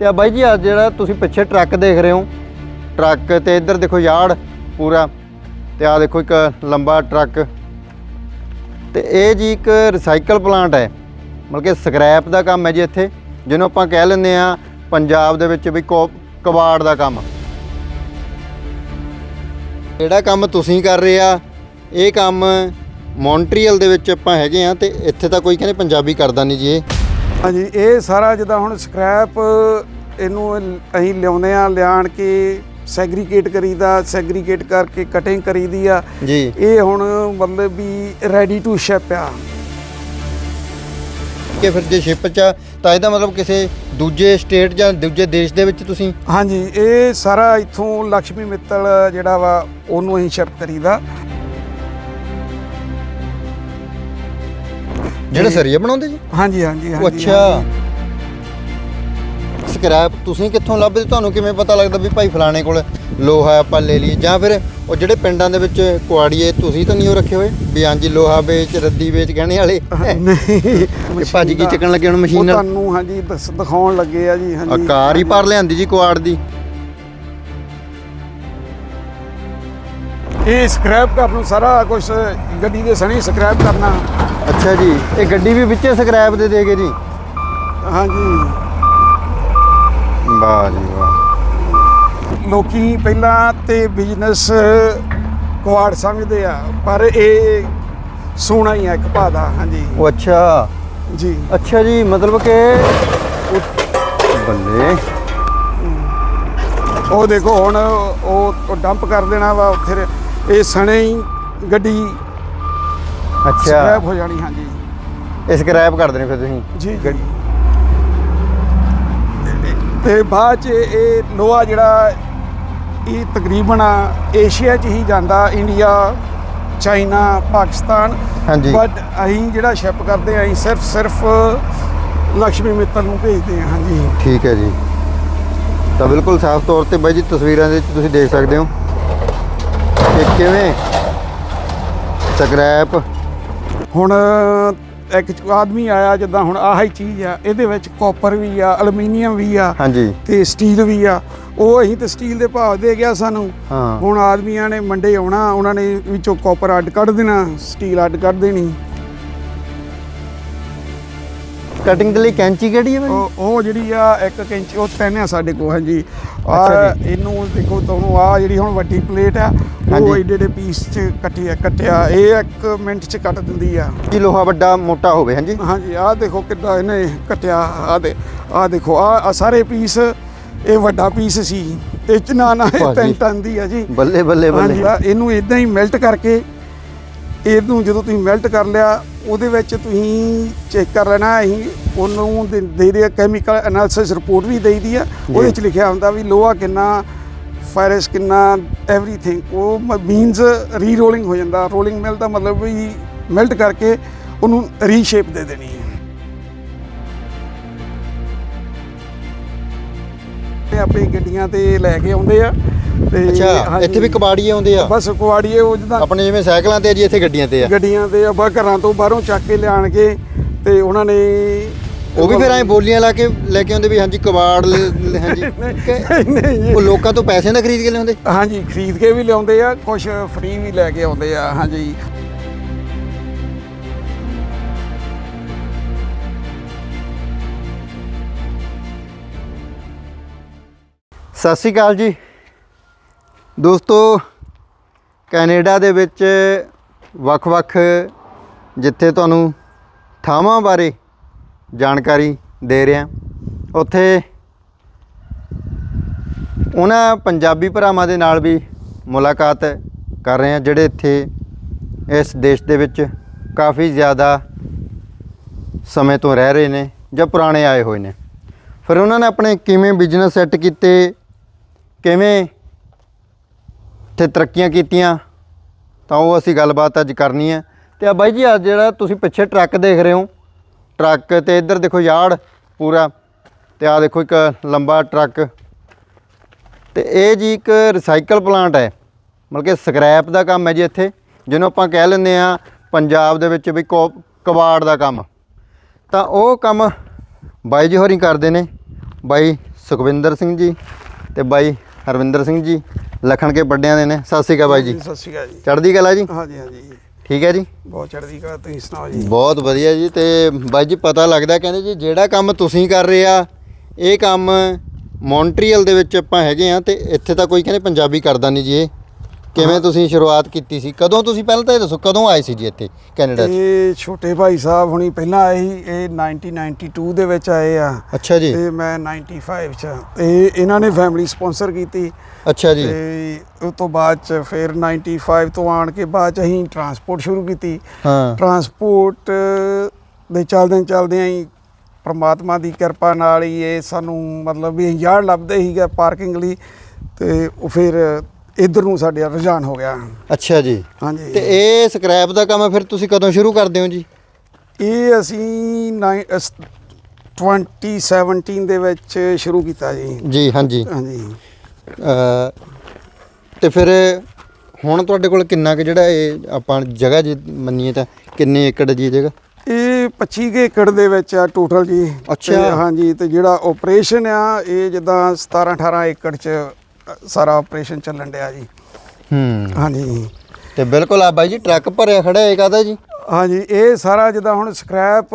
ਤੇ ਆ ਬਾਈ ਜੀ, ਆ ਜਿਹੜਾ ਤੁਸੀਂ ਪਿੱਛੇ ਟਰੱਕ ਦੇਖ ਰਹੇ ਹੋ, ਟਰੱਕ ਤੇ ਇੱਧਰ ਦੇਖੋ ਯਾਰਡ ਪੂਰਾ, ਤੇ ਆ ਦੇਖੋ ਇੱਕ ਲੰਬਾ ਟਰੱਕ। ਤੇ ਇਹ ਜੀ ਇੱਕ ਰਿਸਾਈਕਲ ਪਲਾਂਟ ਹੈ, ਮਤਲਬ ਕਿ ਸਕ੍ਰੈਪ ਦਾ ਕੰਮ ਹੈ ਜੀ ਇੱਥੇ, ਜਿਹਨੂੰ ਆਪਾਂ ਕਹਿ ਲੈਂਦੇ ਆ ਪੰਜਾਬ ਦੇ ਵਿੱਚ ਵੀ ਕੋ- ਕਬਾੜ ਦਾ ਕੰਮ। ਜਿਹੜਾ ਕੰਮ ਤੁਸੀਂ ਕਰ ਰਹੇ ਆ, ਇਹ ਕੰਮ ਮੌਂਟਰੀਅਲ ਦੇ ਵਿੱਚ ਆਪਾਂ ਹੈਗੇ ਆ, ਤੇ ਇੱਥੇ ਤਾਂ ਕੋਈ ਕਹਿੰਦੇ ਪੰਜਾਬੀ ਕਰਦਾ ਨਹੀਂ ਜੀ ਇਹ। ਹਾਂਜੀ ਇਹ ਸਾਰਾ ਜਿੱਦਾਂ ਹੁਣ ਸਕ੍ਰੈਪ ਇਹਨੂੰ ਅਸੀਂ ਲਿਆਉਂਦੇ ਆ ਲਿਆਣ ਕੇ ਸੈਗਰੀਗੇਟ ਕਰੀਦਾ ਸੈਗਰੀਗੇਟ ਕਰਕੇ ਕਟਿੰਗ ਕਰੀਦੀ ਆ। ਜੀ। ਇਹ ਹੁਣ ਮਤਲਬ ਵੀ ਰੈਡੀ ਟੂ ਸ਼ਿਪ ਆ। ਕਿ ਫਿਰ ਜੇ ਸ਼ਿਪ ਚ ਆ, ਤਾਂ ਇਹਦਾ ਮਤਲਬ ਕਿਸੇ ਦੂਜੇ ਸਟੇਟ ਜਾਂ ਦੂਜੇ ਦੇਸ਼ ਦੇ ਵਿੱਚ ਤੁਸੀਂ? ਹਾਂਜੀ ਇਹ ਸਾਰਾ ਇੱਥੋਂ ਲక్ష్ਮੀ ਮਿੱਤਲ ਜਿਹੜਾ ਵਾ ਉਹਨੂੰ ਅਸੀਂ ਸ਼ਿਪ ਕਰੀਦਾ। ਜਿਹੜੇ ਸਰੀਏ ਬਣਾਉਂਦੇ ਜੀ? ਹਾਂਜੀ ਹਾਂਜੀ ਉਹ ਹਾਂਜੀ, ਅੱਛਾ। ਸਕ੍ਰੈਪ ਤੁਸੀਂ ਕਿੱਥੋਂ ਲੱਭਦੇ? ਤੁਹਾਨੂੰ ਕਿਵੇਂ ਪਤਾ ਲੱਗਦਾ ਵੀ ਭਾਈ ਫਲਾਣੇ ਕੋਲ ਲੋਹਾ ਆਪਾਂ ਲੈ ਲਈਏ? ਜਾਂ ਫਿਰ ਉਹ ਜਿਹੜੇ ਪਿੰਡਾਂ ਦੇ ਵਿੱਚ ਕੁਆੜੀਏ ਤੁਸੀਂ ਤਾਂ ਨਹੀਂ ਉਹ ਰੱਖੇ ਹੋਏ? ਵੀ ਹਾਂਜੀ ਲੋਹਾ ਵੇਚ ਰੱਦੀ ਵੇਚ ਗਹਿਣੇ ਵਾਲੇ? ਹਾਂਜੀ। ਨਹੀਂ। ਤੇ ਭਾਜੀ ਕੀ ਚੱਕਣ ਲੱਗੇ ਹੁਣ ਉਹ ਮਸ਼ੀਨ? ਨਾਲ ਤੁਹਾਨੂੰ ਹਾਂਜੀ ਦਿਖਾਉਣ ਲੱਗੇ ਆ ਜੀ ਹਾਂਜੀ। ਕਾਰ ਹੀ ਭਰ ਲਿਆਂਦੀ ਜੀ ਕੁਆੜ ਦੀ। ਇਹ ਸਕ੍ਰੈਪ ਕਰਨ ਨੂੰ ਸਾਰਾ ਕੁਝ ਗੱਡੀ ਦੇ ਸਣੀ ਸਕ੍ਰੈਪ ਕਰਨਾ। ਅੱਛਾ ਜੀ ਇਹ ਗੱਡੀ ਵੀ ਵਿੱਚੇ ਸਕ੍ਰੈਪ ਦੇ ਦੇਗੇ ਜੀ? ਹਾਂਜੀ। ਵਾਹ ਜੀ ਵਾਹ। ਲੋਕੀ ਪਹਿਲਾਂ ਤੇ ਬਿਜ਼ਨਸ ਕੁਆੜ ਸਮਝਦੇ ਆ ਪਰ ਇਹ ਸੋਨਾ ਹੀ ਆ ਇੱਕ ਭਾਅ ਦਾ ਹਾਂਜੀ। ਉਹ ਅੱਛਾ। ਜੀ। ਅੱਛਾ ਜੀ ਮਤਲਬ ਕਿ ਉਹ- ਬੱਲੇ। ਉਹ ਦੇਖੋ ਹੁਣ ਉਹ ਡੰਪ ਕਰ ਦੇਣਾ ਵਾ ਫਿਰ ਇਹ ਸਣੇ ਹੀ ਗੱਡੀ ਅੱਛਾ। ਸਕ੍ਰੈਪ ਹੋ ਜਾਣੀ ਹਾਂਜੀ। ਇਹ ਸਕ੍ਰੈਪ ਕਰ ਦੇਣੇ ਫਿਰ ਤੁਸੀਂ? ਜੀ ਜੀ। ਤੇ ਬਾਅਦ ਚ ਇਹ ਲੋਹਾ ਜਿਹੜਾ ਇਹ ਤਕਰੀਬਨ ਏਸ਼ੀਆ ਚ ਹੀ ਜਾਂਦਾ ਇੰਡੀਆ ਚਾਈਨਾ ਪਾਕਿਸਤਾਨ। ਹਾਂਜੀ। ਬਟ ਅਸੀਂ ਜਿਹੜਾ ਸ਼ਿਪ ਕਰਦੇ ਆ ਅਸੀਂ ਸਿਰਫ ਸਿਰਫ ਲక్ష్ਮੀ ਮਿੱਤਲ ਨੂੰ ਭੇਜਦੇ ਆ ਹਾਂਜੀ। ਠੀਕ ਹੈ ਜੀ। ਤਾਂ ਬਿਲਕੁਲ ਸਾਫ਼ ਤੌਰ ਤੇ ਬਾਈ ਜੀ ਤਸਵੀਰਾਂ ਦੇ ਵਿੱਚ ਤੁਸੀਂ ਦੇਖ ਸਕਦੇ ਹੋ। ਕਿਵੇਂ? ਸਕ੍ਰੈਪ। ਹੁਣ ਇੱਕ ਆਦਮੀ ਆਇਆ ਜਿੱਦਾਂ ਹੁਣ ਆਹ ਹੀ ਚੀਜ਼ ਆ ਇਹਦੇ ਵਿੱਚ ਕਾਪਰ ਵੀ ਆ ਐਲੂਮੀਨੀਅਮ ਵੀ ਆ ਹਾਂਜੀ। ਤੇ ਸਟੀਲ ਵੀ ਆ। ਉਹ ਅਸੀਂ ਤੇ ਸਟੀਲ ਦੇ ਭਾਅ ਦੇ ਗਿਆ ਸਾਨੂੰ। ਹਾਂ। ਹੁਣ ਆਦਮੀਆਂ ਨੇ ਮੰਡੇ ਆਉਣਾ ਉਹਨਾਂ ਨੇ ਵਿੱਚੋਂ ਕਾਪਰ ਅੱਡ ਕੱਢ ਦੇਣਾ ਸਟੀਲ ਅੱਡ ਕੱਢ ਦੇਣੀ। ਕਟਿੰਗ ਦੇ ਲਈ ਕੈਂਚੀ ਕਿਹੜੀ ਹੈ ਬਾਈ? ਉਹ ਉਹ ਜਿਹੜੀ ਆ ਇੱਕ ਕੈਂਚੀ ਉਹ ਤਿੰਨ ਆ ਸਾਡੇ ਕੋਲ ਹਾਂਜੀ। ਅੱਛਾ ਇਹਨੂੰ ਦੇਖੋ ਤੁਹਾਨੂੰ ਆ ਜਿਹੜੀ ਹੁਣ ਵੱਡੀ ਪਲੇਟ ਆ। ਉਹ ਏਡੇ ਏਡੇ ਪੀਸ ਚ ਕੱਟਿਆ ਕੱਟਿਆ। ਇਹ ਇੱਕ ਮਿੰਟ ਚ ਕੱਟ ਦਿੰਦੀ ਆ। ਜੀ ਲੋਹਾ ਵੱਡਾ ਮੋਟਾ ਹੋਵੇ ਹਾਂਜੀ? ਹਾਂਜੀ ਆ ਦੇਖੋ ਕਿੱਦਾਂ ਇਹਨੇ ਕੱਟਿਆ ਆ ਦੇ ਆ ਦੇਖੋ ਆ ਸਾਰੇ ਪੀਸ ਇਹ ਵੱਡਾ ਪੀਸ ਸੀ। ਇਹ ਚ ਨਾ ਨਾ ਇਹ। ਤਿੰਨ ਟਨ ਦੀ ਆ ਜੀ। ਬੱਲੇ ਬੱਲੇ ਬੱਲੇ। ਇਹਨੂੰ ਇਦਾਂ ਹੀ ਮੈਲਟ ਕਰਕੇ ਇਹਨੂੰ ਜਦੋਂ ਤੁਸੀਂ ਮੈਲਟ ਕਰ ਲਿਆ ਉਹਦੇ ਵਿੱਚ ਤੁਸੀਂ ਚੈੱਕ ਕਰ ਲੈਣਾ ਅਸੀਂ ਉਹਨੂੰ ਦੇ ਦੇ ਕੈਮੀਕਲ ਐਨਾਲਿਸਿਸ ਰਿਪੋਰਟ ਵੀ ਦੇਈਦੀ ਆ। ਉਹਦੇ ਚ ਲਿਖਿਆ ਹੁੰਦਾ ਵੀ ਲੋਹਾ ਕਿੰਨਾ ਫਾਇਰਸ ਕਿੰਨਾ ਐਵਰੀਥਿੰਗ ਉਹ ਮੀਨਸ ਰੀ ਰੋਲਿੰਗ ਹੋ ਜਾਂਦਾ। ਰੋਲਿੰਗ ਮਿਲ ਦਾ ਮਤਲਬ ਵੀ ਮੈਲਟ ਕਰਕੇ ਉਹਨੂੰ ਰੀਸ਼ੇਪ ਦੇ ਦੇਣੀ। ਆਪਣੀ ਗੱਡੀਆਂ ਤੇ ਲੈ ਕੇ ਆਉਂਦੇ ਆ। ਤੇ ਅੱਛਾ। ਇੱਥੇ ਵੀ ਕਬਾੜੀਏ ਆਉਂਦੇ ਆ? ਬਸ ਕੁਆੜੀਏ ਉਹ ਜਿੱਦਾਂ ਆਪਣੇ ਜਿਵੇਂ ਸਾਈਕਲਾਂ ਤੇ ਜੀ ਇੱਥੇ ਗੱਡੀਆਂ ਤੇ ਆ? ਗੱਡੀਆਂ ਤੇ ਆ ਬਾ ਘਰਾਂ ਤੋਂ ਬਾਹਰੋਂ ਚੱਕ ਕੇ ਲਿਆਣ ਕੇ ਤੇ ਉਹਨਾਂ ਨੇ ਉਹ ਵੀ ਫਿਰ ਐਂ ਬੋਲੀਆਂ ਲਾ ਕੇ ਲੈ ਕੇ ਆਉਂਦੇ ਵੀ ਹਾਂਜੀ ਕਬਾੜ ਹਾਂਜੀ। ਨਹੀਂ ਉਹ ਲੋਕਾਂ ਤੋਂ ਪੈਸੇ ਦਾ ਖਰੀਦ ਕੇ ਲਿਆਉਂਦੇ? ਹਾਂਜੀ ਖਰੀਦ ਕੇ ਵੀ ਲਿਆਉਂਦੇ ਆ ਕੁਝ ਫ੍ਰੀ ਵੀ ਲੈ ਕੇ ਆਉਂਦੇ ਆ ਹਾਂਜੀ। ਸਤਿ ਸ਼੍ਰੀ ਅਕਾਲ ਜੀ। ਦੋਸਤੋ, ਕੈਨੇਡਾ ਦੇ ਵਿੱਚ ਵੱਖ-ਵੱਖ ਜਿੱਥੇ ਤੁਹਾਨੂੰ ਥਾਵਾਂ ਬਾਰੇ ਜਾਣਕਾਰੀ ਦੇ ਰਿਹਾ। ਉੱਥੇ ਉਹਨਾਂ ਪੰਜਾਬੀ ਭਰਾਵਾਂ ਦੇ ਨਾਲ ਵੀ ਮੁਲਾਕਾਤ ਕਰ ਰਹੇ ਹਾਂ, ਜਿਹੜੇ ਇੱਥੇ ਇਸ ਦੇਸ਼ ਦੇ ਵਿੱਚ ਕਾਫੀ ਜ਼ਿਆਦਾ ਸਮੇਂ ਤੋਂ ਰਹਿ ਰਹੇ ਨੇ ਜਾਂ ਪੁਰਾਣੇ ਆਏ ਹੋਏ ਨੇ। ਫਿਰ ਉਹਨਾਂ ਨੇ ਆਪਣੇ ਕਿਵੇਂ ਬਿਜ਼ਨਸ ਸੈੱਟ ਕੀਤੇ ਕਿਵੇਂ? ਤੇ ਤਰੱਕੀਆਂ ਕੀਤੀਆਂ, ਤਾਂ ਉਹ ਅਸੀਂ ਗੱਲਬਾਤ ਅੱਜ ਕਰਨੀ ਹੈ। ਤੇ ਆ ਬਾਈ ਜੀ ਅੱਜ ਜਿਹੜਾ ਤੁਸੀਂ ਪਿੱਛੇ ਟਰੱਕ ਦੇਖ ਰਹੇ ਹੋ, ਟਰੱਕ ਤੇ ਇੱਧਰ ਦੇਖੋ ਯਾਰਡ ਪੂਰਾ, ਤੇ ਆ ਦੇਖੋ ਇੱਕ ਲੰਬਾ ਟਰੱਕ। ਤੇ ਇਹ ਜੀ ਇੱਕ ਰਿਸਾਈਕਲ ਪਲਾਂਟ ਹੈ, ਮਤਲਬ ਕਿ ਸਕ੍ਰੈਪ ਦਾ ਕੰਮ ਹੈ ਜੀ ਇੱਥੇ, ਜਿਹਨੂੰ ਆਪਾਂ ਕਹਿ ਲੈਂਦੇ ਆ ਪੰਜਾਬ ਦੇ ਵਿੱਚ ਵੀ ਕੋ- ਕਬਾੜ ਦਾ ਕੰਮ। ਤਾਂ ਉਹ ਕੰਮ ਬਾਈ ਜੀ ਹੋਰੀ ਕਰਦੇ ਨੇ, ਬਾਈ ਸੁਖਵਿੰਦਰ ਸਿੰਘ ਜੀ ਤੇ ਬਾਈ ਹਰਵਿੰਦਰ ਸਿੰਘ ਜੀ ਲਖਣ ਕੇ ਵੱਡਿਆਂ ਦੇ ਨੇ। ਸਤਿ ਸ਼੍ਰੀ ਅਕਾਲ ਬਾਈ ਜੀ। ਸਤਿ ਸ਼੍ਰੀ ਅਕਾਲ ਜੀ। ਚੜ੍ਹਦੀ ਕਲਾ ਜੀ? ਹਾਂਜੀ ਹਾਂਜੀ। ਠੀਕ ਹੈ ਜੀ? ਬਹੁਤ ਚੜ੍ਹਦੀ ਕਲਾ ਤੁਸੀਂ ਸੁਣਾਓ ਜੀ? ਬਹੁਤ ਵਧੀਆ ਜੀ। ਤੇ ਬਾਈ ਜੀ ਪਤਾ ਲੱਗਦਾ ਕਹਿੰਦੇ ਜੀ ਜਿਹੜਾ ਕੰਮ ਤੁਸੀਂ ਕਰ ਰਹੇ ਆ ਇਹ ਕੰਮ ਮੌਂਟਰੀਅਲ ਦੇ ਵਿੱਚ ਆਪਾਂ ਹੈਗੇ ਆ ਤੇ ਇੱਥੇ ਤਾਂ ਕੋਈ ਕਹਿੰਦੇ ਪੰਜਾਬੀ ਕਰਦਾ ਨਹੀਂ ਜੀ ਇਹ। ਕਿਵੇਂ ਤੁਸੀਂ ਸ਼ੁਰੂਆਤ ਕੀਤੀ ਸੀ? ਕਦੋਂ ਤੁਸੀਂ ਪਹਿਲਾਂ ਤਾਂ ਇਹ ਦੱਸੋ ਕਦੋਂ ਆਏ ਸੀ ਜੀ ਇੱਥੇ ਕੈਨੇਡਾ 'ਚ? ਇਹ ਛੋਟੇ ਭਾਈ ਸਾਹਿਬ ਹੁਣੀ ਪਹਿਲਾਂ ਆਏ ਸੀ ਇਹ 1992 ਦੇ ਵਿੱਚ ਆਏ ਆ। ਅੱਛਾ ਜੀ। ਤੇ ਮੈਂ 95 ਚ ਤੇ ਇਹਨਾਂ ਨੇ ਫੈਮਿਲੀ ਸਪਾਂਸਰ ਕੀਤੀ। ਅੱਛਾ ਜੀ। ਤੇ ਉਸ ਤੋਂ ਬਾਅਦ ਚ ਫਿਰ 95 ਤੋਂ ਆਣ ਕੇ ਬਾਅਦ ਚ ਅਸੀਂ ਟਰਾਂਸਪੋਰਟ ਸ਼ੁਰੂ ਕੀਤੀ। ਹਾਂ। ਟਰਾਂਸਪੋਰਟ ਦੇ ਚੱਲਦੇ ਚੱਲਦੇ ਹੀ ਪ੍ਰਮਾਤਮਾ ਦੀ ਕਿਰਪਾ ਨਾਲ ਹੀ ਇਹ ਸਾਨੂੰ ਮਤਲਬ ਵੀ ਯਾਰ ਲੱਭਦੇ ਸੀਗਾ ਪਾਰਕਿੰਗ ਲਈ। ਤੇ ਉਹ ਫਿਰ ਇਧਰ ਨੂੰ ਸਾਡੇ ਰੁਝਾਨ ਹੋ ਗਿਆ। ਅੱਛਾ ਜੀ। ਹਾਂਜੀ। ਤੇ ਇਹ ਸਕ੍ਰੈਪ ਦਾ ਕੰਮ ਫਿਰ ਤੁਸੀਂ ਕਦੋਂ ਸ਼ੁਰੂ ਕਰਦੇ ਹੋ ਜੀ? ਇਹ ਅਸੀਂ ਨਾਈ- ਅਸ- 2017 ਦੇ ਵਿੱਚ ਸ਼ੁਰੂ ਕੀਤਾ ਜੀ। ਜੀ ਹਾਂਜੀ। ਹਾਂਜੀ। ਤੇ ਫਿਰ ਹੁਣ ਤੁਹਾਡੇ ਕੋਲ ਕਿੰਨਾ ਕੁ ਜਿਹੜਾ ਇਹ ਆਪਾਂ ਜਗ੍ਹਾ ਜੇ ਮੰਨੀਏ ਤਾਂ ਕਿੰਨੇ ਏਕੜ ਜੀ ਜਗ੍ਹਾ? ਇਹ 25 ਕੁ ਏਕੜ ਦੇ ਵਿੱਚ ਆ ਟੋਟਲ ਜੀ। ਅੱਛਾ। ਹਾਂਜੀ ਤੇ ਜਿਹੜਾ ਆਪਰੇਸ਼ਨ ਆ ਇਹ ਜਿੱਦਾਂ 17 18 ਏਕੜ ਚ ਸਾਰਾ ਆਪਰੇਸ਼ਨ ਚੱਲਣ ਡਿਆ ਜੀ। ਹੂੰ। ਹਾਂਜੀ। ਤੇ ਬਿਲਕੁਲ ਆ ਬਾਈ ਜੀ ਟਰੱਕ ਭਰਿਆ ਖੜਾ ਹੈ ਕਾਹਦਾ ਜੀ? ਹਾਂਜੀ ਇਹ ਸਾਰਾ ਜਿੱਦਾਂ ਹੁਣ ਸਕ੍ਰੈਪ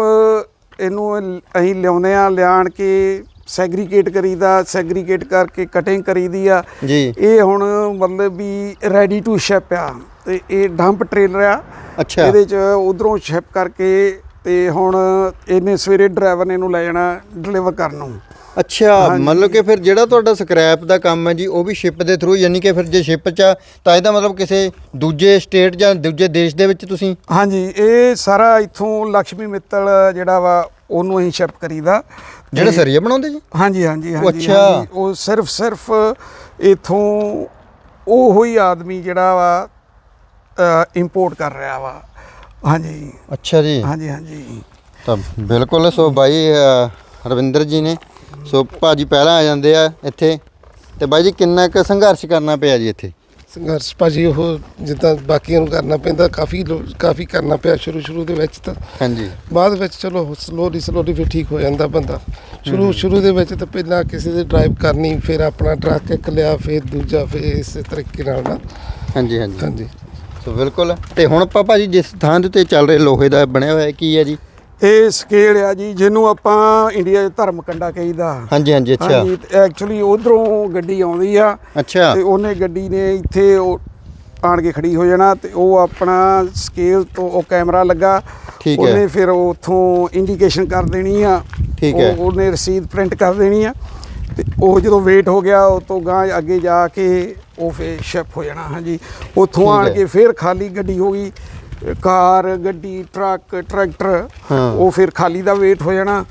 ਇਹਨੂੰ ਅਸੀਂ ਲਿਆਉਂਦੇ ਆ ਲਿਆਣ ਕੇ ਸੈਗਰੀਗੇਟ ਕਰੀਦਾ ਸੈਗਰੀਗੇਟ ਕਰਕੇ ਕਟਿੰਗ ਕਰੀਦੀ ਆ। ਜੀ। ਇਹ ਹੁਣ ਮਤਲਬ ਵੀ ਰੈਡੀ ਟੂ ਸ਼ਿਪ ਆ। ਤੇ ਇਹ ਡੰਪ ਟ੍ਰੇਲਰ ਆ। ਅੱਛਾ। ਇਹਦੇ ਚ ਉਧਰੋਂ ਸ਼ਿਪ ਕਰਕੇ ਤੇ ਹੁਣ ਇਹਨੇ ਸਵੇਰੇ ਡਰਾਈਵਰ ਨੇ ਇਹਨੂੰ ਲੈ ਜਾਣਾ ਡਿਲੀਵਰ ਕਰਨ ਨੂੰ। ਅੱਛਾ ਮਤਲਬ ਕਿ ਫਿਰ ਜਿਹੜਾ ਤੁਹਾਡਾ ਸਕ੍ਰੈਪ ਦਾ ਕੰਮ ਹੈ ਜੀ ਉਹ ਵੀ ਸ਼ਿਪ ਦੇ ਥਰੂ ਯਾਨੀ ਕਿ ਫਿਰ ਜੇ ਸ਼ਿਪ 'ਚ ਆ, ਤਾਂ ਇਹਦਾ ਮਤਲਬ ਕਿਸੇ ਦੂਜੇ ਸਟੇਟ ਜਾਂ ਦੂਜੇ ਦੇਸ਼ ਦੇ ਵਿੱਚ ਤੁਸੀਂ? ਹਾਂਜੀ ਇਹ ਸਾਰਾ ਇੱਥੋਂ ਲక్ష్ਮੀ ਮਿੱਤਲ ਜਿਹੜਾ ਵਾ ਉਹਨੂੰ ਅਸੀਂ ਸ਼ਿਪ ਕਰੀਦਾ। ਜਿਹੜੇ ਸਰੀਏ ਬਣਾਉਂਦੇ ਜੀ? ਹਾਂਜੀ ਹਾਂਜੀ ਅੱਛਾ। ਹਾਂਜੀ। ਉਹ ਸਿਰਫ ਸਿਰਫ ਇਥੋਂ ਉਹ ਹੀ ਆਦਮੀ ਜਿਹੜਾ ਵਾ ਇੰਪੋਰਟ ਕਰ ਰਿਹਾ ਵਾ। ਹਾਂਜੀ। ਅੱਛਾ ਜੀ। ਹਾਂਜੀ ਹਾਂਜੀ। ਤਾਂ ਬਿਲਕੁਲ ਸੋ ਬਾਈ ਅ, ਰਵਿੰਦਰ ਜੀ ਨੇ ਸੋ ਭਾਜੀ ਪਹਿਲਾਂ ਆ ਜਾਂਦੇ ਆ ਇੱਥੇ। ਤੇ ਬਾਈ ਜੀ ਕਿੰਨਾ ਕੁ ਸੰਘਰਸ਼ ਕਰਨਾ ਪਿਆ ਜੀ ਇੱਥੇ? ਸੰਘਰਸ਼ ਭਾਜੀ ਉਹ ਜਿੱਦਾਂ ਬਾਕੀਆਂ ਨੂੰ ਕਰਨਾ ਪੈਂਦਾ ਕਾਫੀ ਲੋ- ਕਾਫੀ ਕਰਨਾ ਪਿਆ ਸ਼ੁਰੂ ਸ਼ੁਰੂ ਦੇ ਵਿੱਚ ਤਾਂ। ਹਾਂਜੀ। ਬਾਅਦ ਵਿੱਚ ਚਲੋ ਸਲੋਲੀ ਸਲੋਲੀ ਫਿਰ ਠੀਕ ਹੋ ਜਾਂਦਾ ਬੰਦਾ। ਸ਼ੁਰੂ ਸ਼ੁਰੂ ਦੇ ਵਿੱਚ ਤਾਂ ਪਹਿਲਾਂ ਕਿਸੇ ਦੇ ਡਰਾਈਵ ਕਰਨੀ ਫਿਰ ਆਪਣਾ ਟਰੱਕ ਇੱਕ ਲਿਆ ਫਿਰ ਦੂਜਾ ਫਿਰ ਇਸੇ ਤਰੀਕੇ ਨਾਲ ਨਾ। ਹਾਂਜੀ ਹਾਂਜੀ। ਹਾਂਜੀ। ਸੋ ਬਿਲਕੁਲ। ਤੇ ਹੁਣ ਆਪਾਂ ਭਾਜੀ ਜਿਸ ਥਾਂ ਦੇ ਉੱਤੇ ਚੱਲ ਰਹੇ ਲੋਹੇ ਦਾ ਬਣਿਆ ਹੋਇਆ ਕੀ ਹੈ ਜੀ? ਇਹ ਸਕੇਲ ਆ ਜੀ ਜਿਹਨੂੰ ਆਪਾਂ ਇੰਡੀਆ 'ਚ ਧਰਮ ਕੰਡਾ ਕਹੀਦਾ। ਹਾਂਜੀ ਹਾਂਜੀ ਅੱਛਾ। ਹਾਂਜੀ ਐਕਚੁਅਲੀ ਉਧਰੋਂ ਗੱਡੀ ਆਉਂਦੀ ਆ ਅੱਛਾ। ਤੇ ਉਹਨੇ ਗੱਡੀ ਨੇ ਇੱਥੇ ਆਣ ਕੇ ਖੜੀ ਹੋ ਜਾਣਾ ਤੇ ਉਹ ਆਪਣਾ ਸਕੇਲ ਤੋਂ ਉਹ ਕੈਮਰਾ ਲੱਗਾ। ਠੀਕ ਹੈ। ਉਹਨੇ ਫਿਰ ਉਥੋਂ ਇੰਡੀਕੇਸ਼ਨ ਕਰ ਦੇਣੀ ਆ। ਠੀਕ ਹੈ। ਉਹ- ਉਹਨੇ ਰਸੀਦ ਪ੍ਰਿੰਟ ਕਰ ਦੇਣੀ ਆ। ਤੇ ਉਹ ਜਦੋਂ ਵੇਟ ਹੋ ਗਿਆ ਉਹ ਤੋਂ ਗਾਂ ਅੱਗੇ ਜਾ ਕੇ ਉਹ ਫਿਰ ਸ਼ਿਪ ਹੋ ਜਾਣਾ ਹਾਂਜੀ। ਉੱਥੋਂ ਆਣ। ਕੇ ਫਿਰ ਖਾਲੀ ਗੱਡੀ ਹੋ ਗਈ। ਕਾਰ ਗੱਡੀ ਟਰੱਕ ਟਰੈਕਟਰ। ਉਹ ਫਿਰ ਖਾਲੀ ਦਾ ਵੇਟ ਹੋ ਜਾਣਾ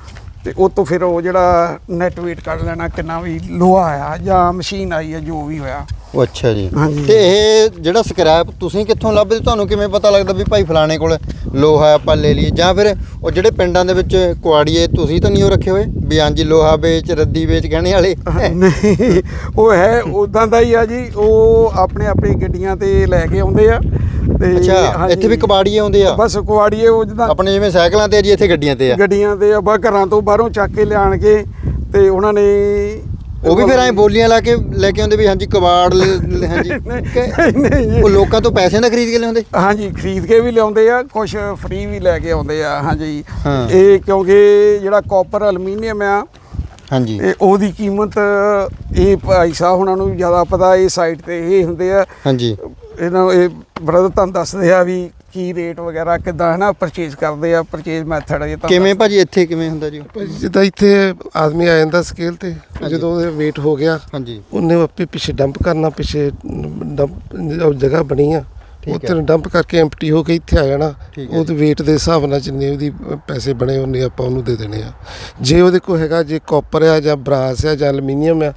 ਤੇ ਉਹ ਤੋਂ ਫਿਰ ਉਹ ਜਿਹੜਾ ਨੈਟ ਵੇਟ ਕੱਢ ਲੈਣਾ ਕਿੰਨਾ ਵੀ ਲੋਹਾ ਆਇਆ ਜਾਂ ਮਸ਼ੀਨ ਆਈ ਹੈ ਜੋ ਵੀ ਹੋਇਆ। ਉਹ ਅੱਛਾ ਜੀ। ਹਾਂਜੀ। ਤੇ ਇਹ ਜਿਹੜਾ ਸਕ੍ਰੈਪ ਤੁਸੀਂ ਕਿੱਥੋਂ ਲੱਭਦੇ? ਤੁਹਾਨੂੰ ਕਿਵੇਂ ਪਤਾ ਲੱਗਦਾ ਵੀ ਭਾਈ ਫਲਾਣੇ ਕੋਲ ਲੋਹਾ ਆਪਾਂ ਲੈ ਲਈਏ? ਜਾਂ ਫਿਰ ਉਹ ਜਿਹੜੇ ਪਿੰਡਾਂ ਦੇ ਵਿੱਚ ਕੁਆੜੀਏ ਤੁਸੀਂ ਤਾਂ ਨਹੀਂ ਉਹ ਰੱਖੇ ਹੋਏ? ਵੀ ਹਾਂਜੀ ਲੋਹਾ ਵੇਚ ਰੱਦੀ ਵੇਚ ਗਹਿਣੇ ਵਾਲੇ? ਨਹੀਂ ਉਹ ਹੈ ਉਦਾਂ ਦਾ ਹੀ ਆ ਜੀ। ਉਹ ਆਪਣੇ ਆਪਣੇ ਗੱਡੀਆਂ ਤੇ ਲੈ ਕੇ ਆਉਂਦੇ ਆ। ਤੇ ਅੱਛਾ ਹਾਂਜੀ। ਇੱਥੇ ਵੀ ਕਬਾੜੀਏ ਆਉਂਦੇ ਆ? ਬਸ ਕੁਆੜੀਏ ਉਹ ਜਿੱਦਾਂ ਆਪਣੇ ਜਿਵੇਂ ਸਾਈਕਲਾਂ ਤੇ ਆ ਜੀ ਇੱਥੇ ਗੱਡੀਆਂ ਤੇ ਆ? ਗੱਡੀਆਂ ਤੇ ਆ ਬਾ ਘਰਾਂ ਤੋਂ ਬਾਹਰੋਂ ਚੱਕ ਕੇ ਲਿਆਣ ਕੇ ਤੇ ਉਹਨਾਂ ਨੇ ਉਹ ਵੀ ਫਿਰ ਐਂ ਬੋਲੀਆਂ ਲਾ ਕੇ ਲੈ ਕੇ ਆਉਂਦੇ ਵੀ ਹਾਂਜੀ ਕਬਾੜ ਲੈ- ਹਾਂਜੀ। ਕਿ- ਨਹੀਂ। ਉਹ ਲੋਕਾਂ ਤੋਂ ਪੈਸੇ ਨਾ ਖਰੀਦ ਕੇ ਲਿਆਉਂਦੇ? ਹਾਂਜੀ ਖਰੀਦ ਕੇ ਵੀ ਲਿਆਉਂਦੇ ਆ ਕੁਝ ਫ੍ਰੀ ਵੀ ਲੈ ਕੇ ਆਉਂਦੇ ਆ ਹਾਂਜੀ। ਹਾਂ। ਇਹ ਕਿਉਂਕਿ ਜਿਹੜਾ ਕਾਪਰ ਐਲੂਮੀਨੀਅਮ ਆ ਹਾਂਜੀ। ਇਹ ਉਹਦੀ ਕੀਮਤ ਇਹ ਭਾਈ ਸਾਹਿਬ ਉਹਨਾਂ ਨੂੰ ਜ਼ਿਆਦਾ ਪਤਾ ਇਹ ਸਾਈਟ ਤੇ ਇਹ ਹੁੰਦੇ ਆ। ਹਾਂਜੀ। ਇਹਨਾਂ ਨੂੰ ਇਹ ਬ੍ਰਦਰ ਤੁਹਾਨੂੰ ਦੱਸਦੇ ਆ ਵੀ ਕੀ ਰੇਟ ਵਗੈਰਾ ਕਿਦਾਂ ਹੈ ਨਾ ਪਰਚੇਜ਼ ਕਰਦੇ ਆ ਪਰਚੇਜ਼ ਮੈਥਡ ਇਹ ਤਾਂ ਕਿਵੇਂ ਭਾਜੀ ਇੱਥੇ ਕਿਵੇਂ ਹੁੰਦਾ ਜੀ? ਭਾਜੀ ਜਿੱਦਾਂ ਇੱਥੇ ਆਦਮੀ ਆ ਜਾਂਦਾ ਸਕੇਲ ਤੇ ਜਦੋਂ ਉਹਦੇ ਵੇਟ ਹੋ ਗਿਆ ਹਾਂਜੀ। ਉਹਨੇ ਆਪੇ ਪਿੱਛੇ ਡੰਪ ਕਰਨਾ ਪਿੱਛੇ ਡੰਪ ਜਗ੍ਹਾ ਬਣੀ ਆ। ਉੱਥੇ ਡੰਪ ਕਰਕੇ ਐਮਪਟੀ ਹੋ ਕੇ ਇੱਥੇ ਆ ਜਾਣਾ ਉਹਦੇ weight ਦੇ ਹਿਸਾਬ ਨਾਲ ਜਿੰਨੇ ਉਹਦੀ ਪੈਸੇ ਬਣੇ ਉਹਨੇ ਆਪਾਂ ਉਹਨੂੰ ਦੇ ਦੇਣੇ ਆ। ਜੇ ਉਹਦੇ ਕੋਲ ਹੈਗਾ ਜੇ ਕਾਪਰ ਆ ਜਾਂ ਬਰਾਸ ਆ ਜਾਂ ਐਲੂਮੀਨੀਅਮ ਆ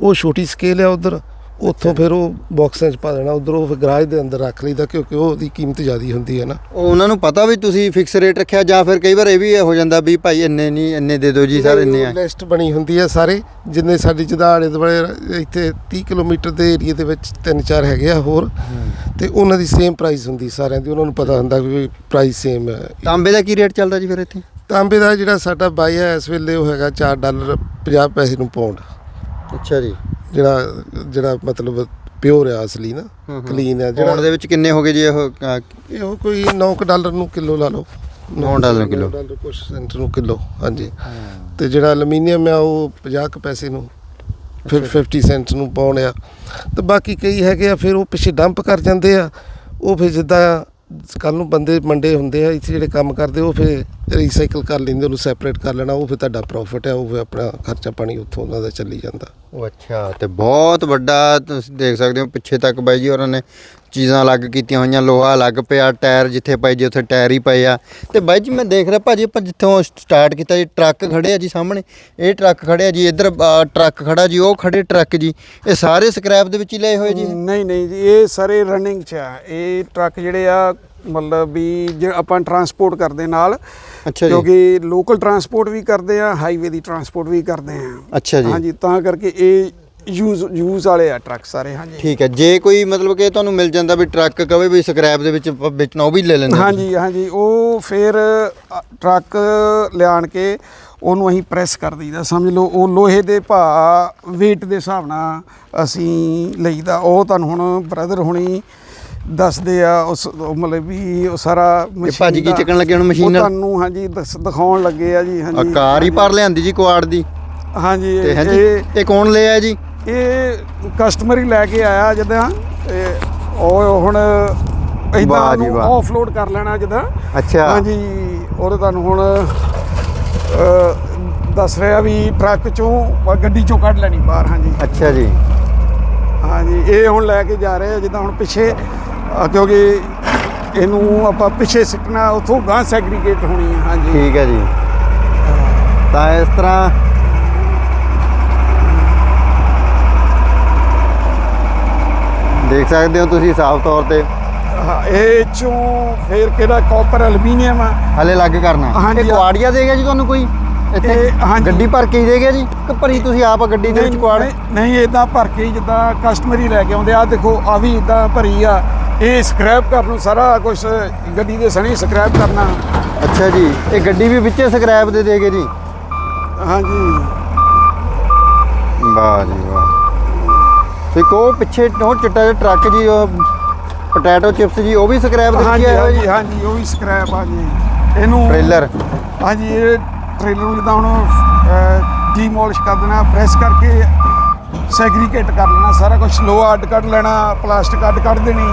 ਉਹ ਛੋਟੀ ਸਕੇਲ ਆ ਉਧਰ ਉੱਥੋਂ ਫਿਰ ਉਹ ਬਾਕਸਾਂ 'ਚ ਪਾ ਦੇਣਾ ਉਧਰ ਉਹ ਫਿਰ ਗਰਾਜ ਦੇ ਅੰਦਰ ਰੱਖ ਲਈਦਾ ਕਿਉਂਕਿ ਉਹਦੀ ਕੀਮਤ ਜ਼ਿਆਦੀ ਹੁੰਦੀ ਹੈ ਨਾ। ਉਹ ਉਹਨਾਂ ਨੂੰ ਪਤਾ ਵੀ ਤੁਸੀਂ ਫਿਕਸ ਰੇਟ ਰੱਖਿਆ ਜਾਂ ਫਿਰ ਕਈ ਵਾਰ ਇਹ ਵੀ ਹੋ ਜਾਂਦਾ ਵੀ ਭਾਈ ਇੰਨੇ ਨਹੀਂ ਇੰਨੇ ਦੇ ਦਿਓ ਜੀ ਸਰ ਇੰਨੇ ਆ। ਲਿਸਟ ਬਣੀ ਹੁੰਦੀ ਹੈ ਸਾਰੇ ਜਿੰਨੇ ਸਾਡੀ ਆਲੇ ਦੁਆਲੇ ਇੱਥੇ 30 ਕਿਲੋਮੀਟਰ ਦੇ ਏਰੀਆ ਦੇ ਵਿੱਚ ਤਿੰਨ ਚਾਰ ਹੈਗੇ ਆ ਹੋਰ ਤੇ ਉਹਨਾਂ ਦੀ ਸੇਮ ਪ੍ਰਾਈਸ ਹੁੰਦੀ ਸਾਰਿਆਂ ਦੀ ਉਹਨਾਂ ਨੂੰ ਪਤਾ ਹੁੰਦਾ ਵੀ ਪ੍ਰਾਈਸ ਸੇਮ ਹੈ। ਤਾਂਬੇ ਦਾ ਕੀ ਰੇਟ ਚੱਲਦਾ ਜੀ ਫਿਰ ਇੱਥੇ? ਤਾਂਬੇ ਦਾ ਜਿਹੜਾ ਸਾਡਾ ਬਾਈ ਹੈ ਇਸ ਵੇਲੇ ਉਹ ਹੈਗਾ 4 ਡਾਲਰ 50 ਪੈਸੇ ਨੂੰ ਪਾਉਂਡ ਅੱਛਾ ਜੀ। ਜਿਹੜਾ ਜਿਹੜਾ ਮਤਲਬ ਪਿਓਰ ਆ ਅਸਲੀ ਨਾ ਕਲੀਨ ਆ ਪੌਂਡ ਜਿਹੜਾ ਦੇ ਵਿੱਚ ਕਿੰਨੇ ਹੋ ਗਏ ਜੀ ਇਹ ਅ, ਇਹ ਕੋਈ 9 ਡਾਲਰ ਨੂੰ ਕਿਲੋ ਲਾ ਲਓ। ਨੌ ਡਾਲਰ ਕਿੱਲੋ। ਨੌ ਡਾਲਰ ਕੁਛ ਸੈਂਟ ਨੂੰ ਕਿਲੋ ਹਾਂਜੀ। ਤੇ ਜਿਹੜਾ ਐਲੂਮੀਨੀਅਮ ਆ ਉਹ 50 ਕੁ ਪੈਸੇ ਨੂੰ ਫਿਰ 50 ਸੈਂਟ ਨੂੰ ਪਾਉਣ ਆ। ਤੇ ਬਾਕੀ ਕਈ ਹੈਗੇ ਆ ਫਿਰ ਉਹ ਪਿੱਛੇ ਡੰਪ ਕਰ ਜਾਂਦੇ ਆ। ਉਹ ਫਿਰ ਜਿੱਦਾਂ ਕੱਲ ਨੂੰ ਬੰਦੇ ਮੰਡੇ ਹੁੰਦੇ ਆ, ਇੱਥੇ ਜਿਹੜੇ ਕੰਮ ਕਰਦੇ, ਉਹ ਫਿਰ ਰੀਸਾਈਕਲ ਕਰ ਲੈਂਦੇ, ਉਹਨੂੰ ਸੈਪਰੇਟ ਕਰ ਲੈਣਾ, ਉਹ ਫਿਰ ਤੁਹਾਡਾ ਪ੍ਰੋਫਿਟ ਹੈ ਉਹ ਫਿਰ ਆਪਣਾ ਖਰਚਾ ਪਾਣੀ ਉੱਥੋਂ ਉਹਨਾਂ ਦਾ ਚੱਲੀ ਜਾਂਦਾ। ਉਹ ਅੱਛਾ, ਤੇ ਬਹੁਤ ਵੱਡਾ ਤੁਸੀਂ ਦੇਖ ਸਕਦੇ ਹੋ, ਪਿੱਛੇ ਤੱਕ ਬਾਈ ਜੀ, ਉਹਨਾਂ ਨੇ ਚੀਜ਼ਾਂ ਅਲੱਗ ਕੀਤੀਆਂ ਹੋਈਆਂ ਲੋਹਾ ਅਲੱਗ ਪਿਆ ਟਾਇਰ ਜਿੱਥੇ ਪਏ ਜੀ ਉੱਥੇ ਟਾਇਰ ਹੀ ਪਏ ਆ। ਤੇ ਬਾਈ ਜੀ ਮੈਂ ਦੇਖ ਰਿਹਾ ਭਾਜੀ ਆਪਾਂ ਜਿੱਥੋਂ ਸਟਾਰਟ ਕੀਤਾ ਜੀ ਟਰੱਕ ਖੜੇ ਆ ਜੀ ਸਾਹਮਣੇ। ਇਹ ਟਰੱਕ ਖੜੇ ਆ ਜੀ ਇੱਧਰ ਟਰੱਕ ਖੜਾ ਜੀ ਉਹ ਖੜੇ ਟਰੱਕ ਜੀ। ਇਹ ਸਾਰੇ ਸਕ੍ਰੈਪ ਦੇ ਵਿੱਚ ਹੀ ਲਏ ਹੋਏ ਜੀ? ਨਹੀਂ ਨਹੀਂ ਜੀ ਇਹ ਸਾਰੇ ਰਨਿੰਗ ਚ ਆ। ਇਹ ਟਰੱਕ ਜਿਹੜੇ ਆ ਮਤਲਬ ਵੀ ਜੇ ਆਪਾਂ ਟਰਾਂਸਪੋਰਟ ਕਰਦੇ ਨਾਲ ਅੱਛਾ ਜੀ। ਕਿਉਂਕਿ ਲੋਕਲ ਟਰਾਂਸਪੋਰਟ ਵੀ ਕਰਦੇ ਆ ਹਾਈਵੇ ਦੀ ਟਰਾਂਸਪੋਰਟ ਵੀ ਕਰਦੇ ਆ। ਅੱਛਾ ਜੀ। ਹਾਂਜੀ ਤਾਂ ਕਰਕੇ ਇਹ ਯੂਜ਼ ਯੂਜ਼ ਵਾਲੇ ਆ ਟਰੱਕ ਸਾਰੇ ਹਾਂਜੀ। ਠੀਕ ਹੈ ਜੇ ਕੋਈ ਮਤਲਬ ਕਿ ਤੁਹਾਨੂੰ ਮਿਲ ਜਾਂਦਾ ਵੀ ਟਰੱਕ ਕਵੇ ਵੀ ਸਕ੍ਰੈਪ ਦੇ ਵਿੱਚ ਵੇਚਣਾ ਉਹ ਵੀ ਲੈ ਲੈਂਦੇ ਹਾਂਜੀ ਹਾਂਜੀ ਉਹ ਫਿਰ ਟਰੱਕ ਲਿਆਣ ਕੇ ਉਹਨੂੰ ਅਸੀਂ ਪ੍ਰੈਸ ਕਰ ਦਈਦਾ ਸਮਝ ਲਓ ਉਹ ਲੋਹੇ ਦੇ ਭਾ weight ਦੇ ਹਿਸਾਬ ਨਾਲ ਅਸੀਂ ਲਈਦਾ। ਉਹ ਤੁਹਾਨੂੰ ਹੁਣ ਬ੍ਰਦਰ ਹੁਣੀ ਦੱਸਦੇ ਆ ਉਸ ਮਤਲਬ ਵੀ ਉਹ ਸਾਰਾ ਇਹ ਭਾਜੀ ਦਾ- ਚੱਕਣ ਲੱਗੇ ਹੁਣ ਮਸ਼ੀਨ ਉਹ ਨਾਲ? ਤੁਹਾਨੂੰ ਹਾਂਜੀ ਦੱਸ ਦਿਖਾਉਣ ਲੱਗੇ ਆ ਜੀ ਹਾਂਜੀ। ਕਾਰ ਹੀ ਭਰ ਲਿਆਂਦੀ ਜੀ ਕੁਆੜ ਦੀ। ਹਾਂਜੀ ਤੇ ਇਹ- ਹਾਂਜੀ ਇਹ ਇਹ ਕੌਣ ਲਿਆ ਜੀ? ਇਹ ਕਸਟਮਰ ਹੀ ਲੈ ਕੇ ਆਇਆ ਜਦਾਂ ਉਹ ਹੁਣ ਇਦਾਂ ਨੂੰ। ਆਫਲੋਡ ਕਰ ਲੈਣਾ ਜਦਾਂ। ਅੱਛਾ। ਹਾਂਜੀ ਉਹ ਤੁਹਾਨੂੰ ਹੁਣ ਦੱਸ ਰਿਹਾ ਵੀ ਟਰੱਕ ਚੋਂ ਗੱਡੀ ਚੋਂ ਕੱਢ ਲੈਣੀ ਬਾਹਰ ਹਾਂਜੀ। ਅੱਛਾ ਜੀ। ਹਾਂਜੀ ਇਹ ਹੁਣ ਲੈ ਕੇ ਜਾ ਰਹੇ ਆ ਜਿੱਦਾਂ ਹੁਣ ਪਿੱਛੇ ਕਿਉਂਕਿ ਇਹਨੂੰ ਆਪਾਂ ਪਿੱਛੇ ਸਿੱਟਣਾ ਉਥੋਂ ਗਾਂ ਸੈਗਰੀਗੇਟ ਹੋਣੀ ਹੈ ਹਾਂਜੀ। ਠੀਕ ਹੈ ਜੀ। ਤਾਂ ਇਸ ਤਰ੍ਹਾਂ ਦੇਖ ਸਕਦੇ ਹੋ ਤੁਸੀਂ ਸਾਫ਼ ਤੌਰ ਤੇ। ਹਾਂ, ਇਹ ਚੋਂ ਫਿਰ ਕਿਹੜਾ ਕਾਪਰ ਐਲੂਮੀਨੀਅਮ ਆ? ਹਲੇ ਲੱਗ ਕਰਨਾ। ਹਾਂਜੀ, ਇਹ ਕੁਆੜੀਆ ਦੇ ਗਿਆ ਜੀ ਤੁਹਾਨੂੰ ਕੋਈ? ਇੱਥੇ। ਗੱਡੀ ਭਰ ਕੇ ਹੀ ਦੇ ਗਿਆ ਜੀ? ਕਿ ਭਰੀ ਤੁਸੀਂ ਆਪ ਗੱਡੀ ਦੇ ਵਿੱਚ ਕੁਆੜ? ਨਹੀਂ ਇਦਾਂ ਭਰ ਕੇ ਜਿੱਦਾਂ ਕਸਟਮਰ ਹੀ ਲੈ ਕੇ ਆਉਂਦੇ ਆ। ਦੇਖੋ ਆ ਵੀ ਇਦਾਂ ਭਰੀ ਆ। ਇਹ ਸਕ੍ਰੈਪ ਕਰਨ ਨੂੰ ਸਾਰਾ ਕੁਝ ਗੱਡੀ ਦੇ ਸਣੀ ਸਕ੍ਰੈਪ ਕਰਨਾ। ਅੱਛਾ ਜੀ ਇਹ ਗੱਡੀ ਵੀ ਵਿੱਚੇ ਸਕ੍ਰੈਪ ਦੇ ਦੇਗੇ ਜੀ? ਹਾਂਜੀ। ਵਾਹ ਜੀ ਵਾਹ। ਤੇ ਕੋ ਪਿੱਛੇ ਉਹ ਚਿੱਟਾ ਜਿਹਾ ਟਰੱਕ ਜੀ ਉਹ ਪੋਟੈਟੋ ਚਿਪਸ ਜੀ ਉਹ ਵੀ ਸਕ੍ਰੈਪ ਦੇ ਵਿੱਚ ਹਾਂਜੀ ਹੀ ਆਇਆ ਹਾਂਜੀ ਜੀ? ਹਾਂਜੀ ਉਹ ਵੀ ਸਕ੍ਰੈਪ ਆ ਜੀ। ਇਹਨੂੰ ਟ੍ਰੇਲਰ। ਹਾਂਜੀ ਇਹ ਟ੍ਰੇਲਰ ਨੂੰ ਜਿੱਦਾਂ ਹੁਣ ਡੀਮੋਲਿਸ਼ ਕਰ ਦੇਣਾ ਪ੍ਰੈਸ ਕਰਕੇ ਸੈਗਰੀਗੇਟ ਕਰ ਲੈਣਾ ਸਾਰਾ ਕੁਝ ਲੋਹਾ ਅੱਡ ਕੱਢ ਲੈਣਾ ਪਲਾਸਟਿਕ ਅੱਡ ਕੱਢ ਦੇਣੀ।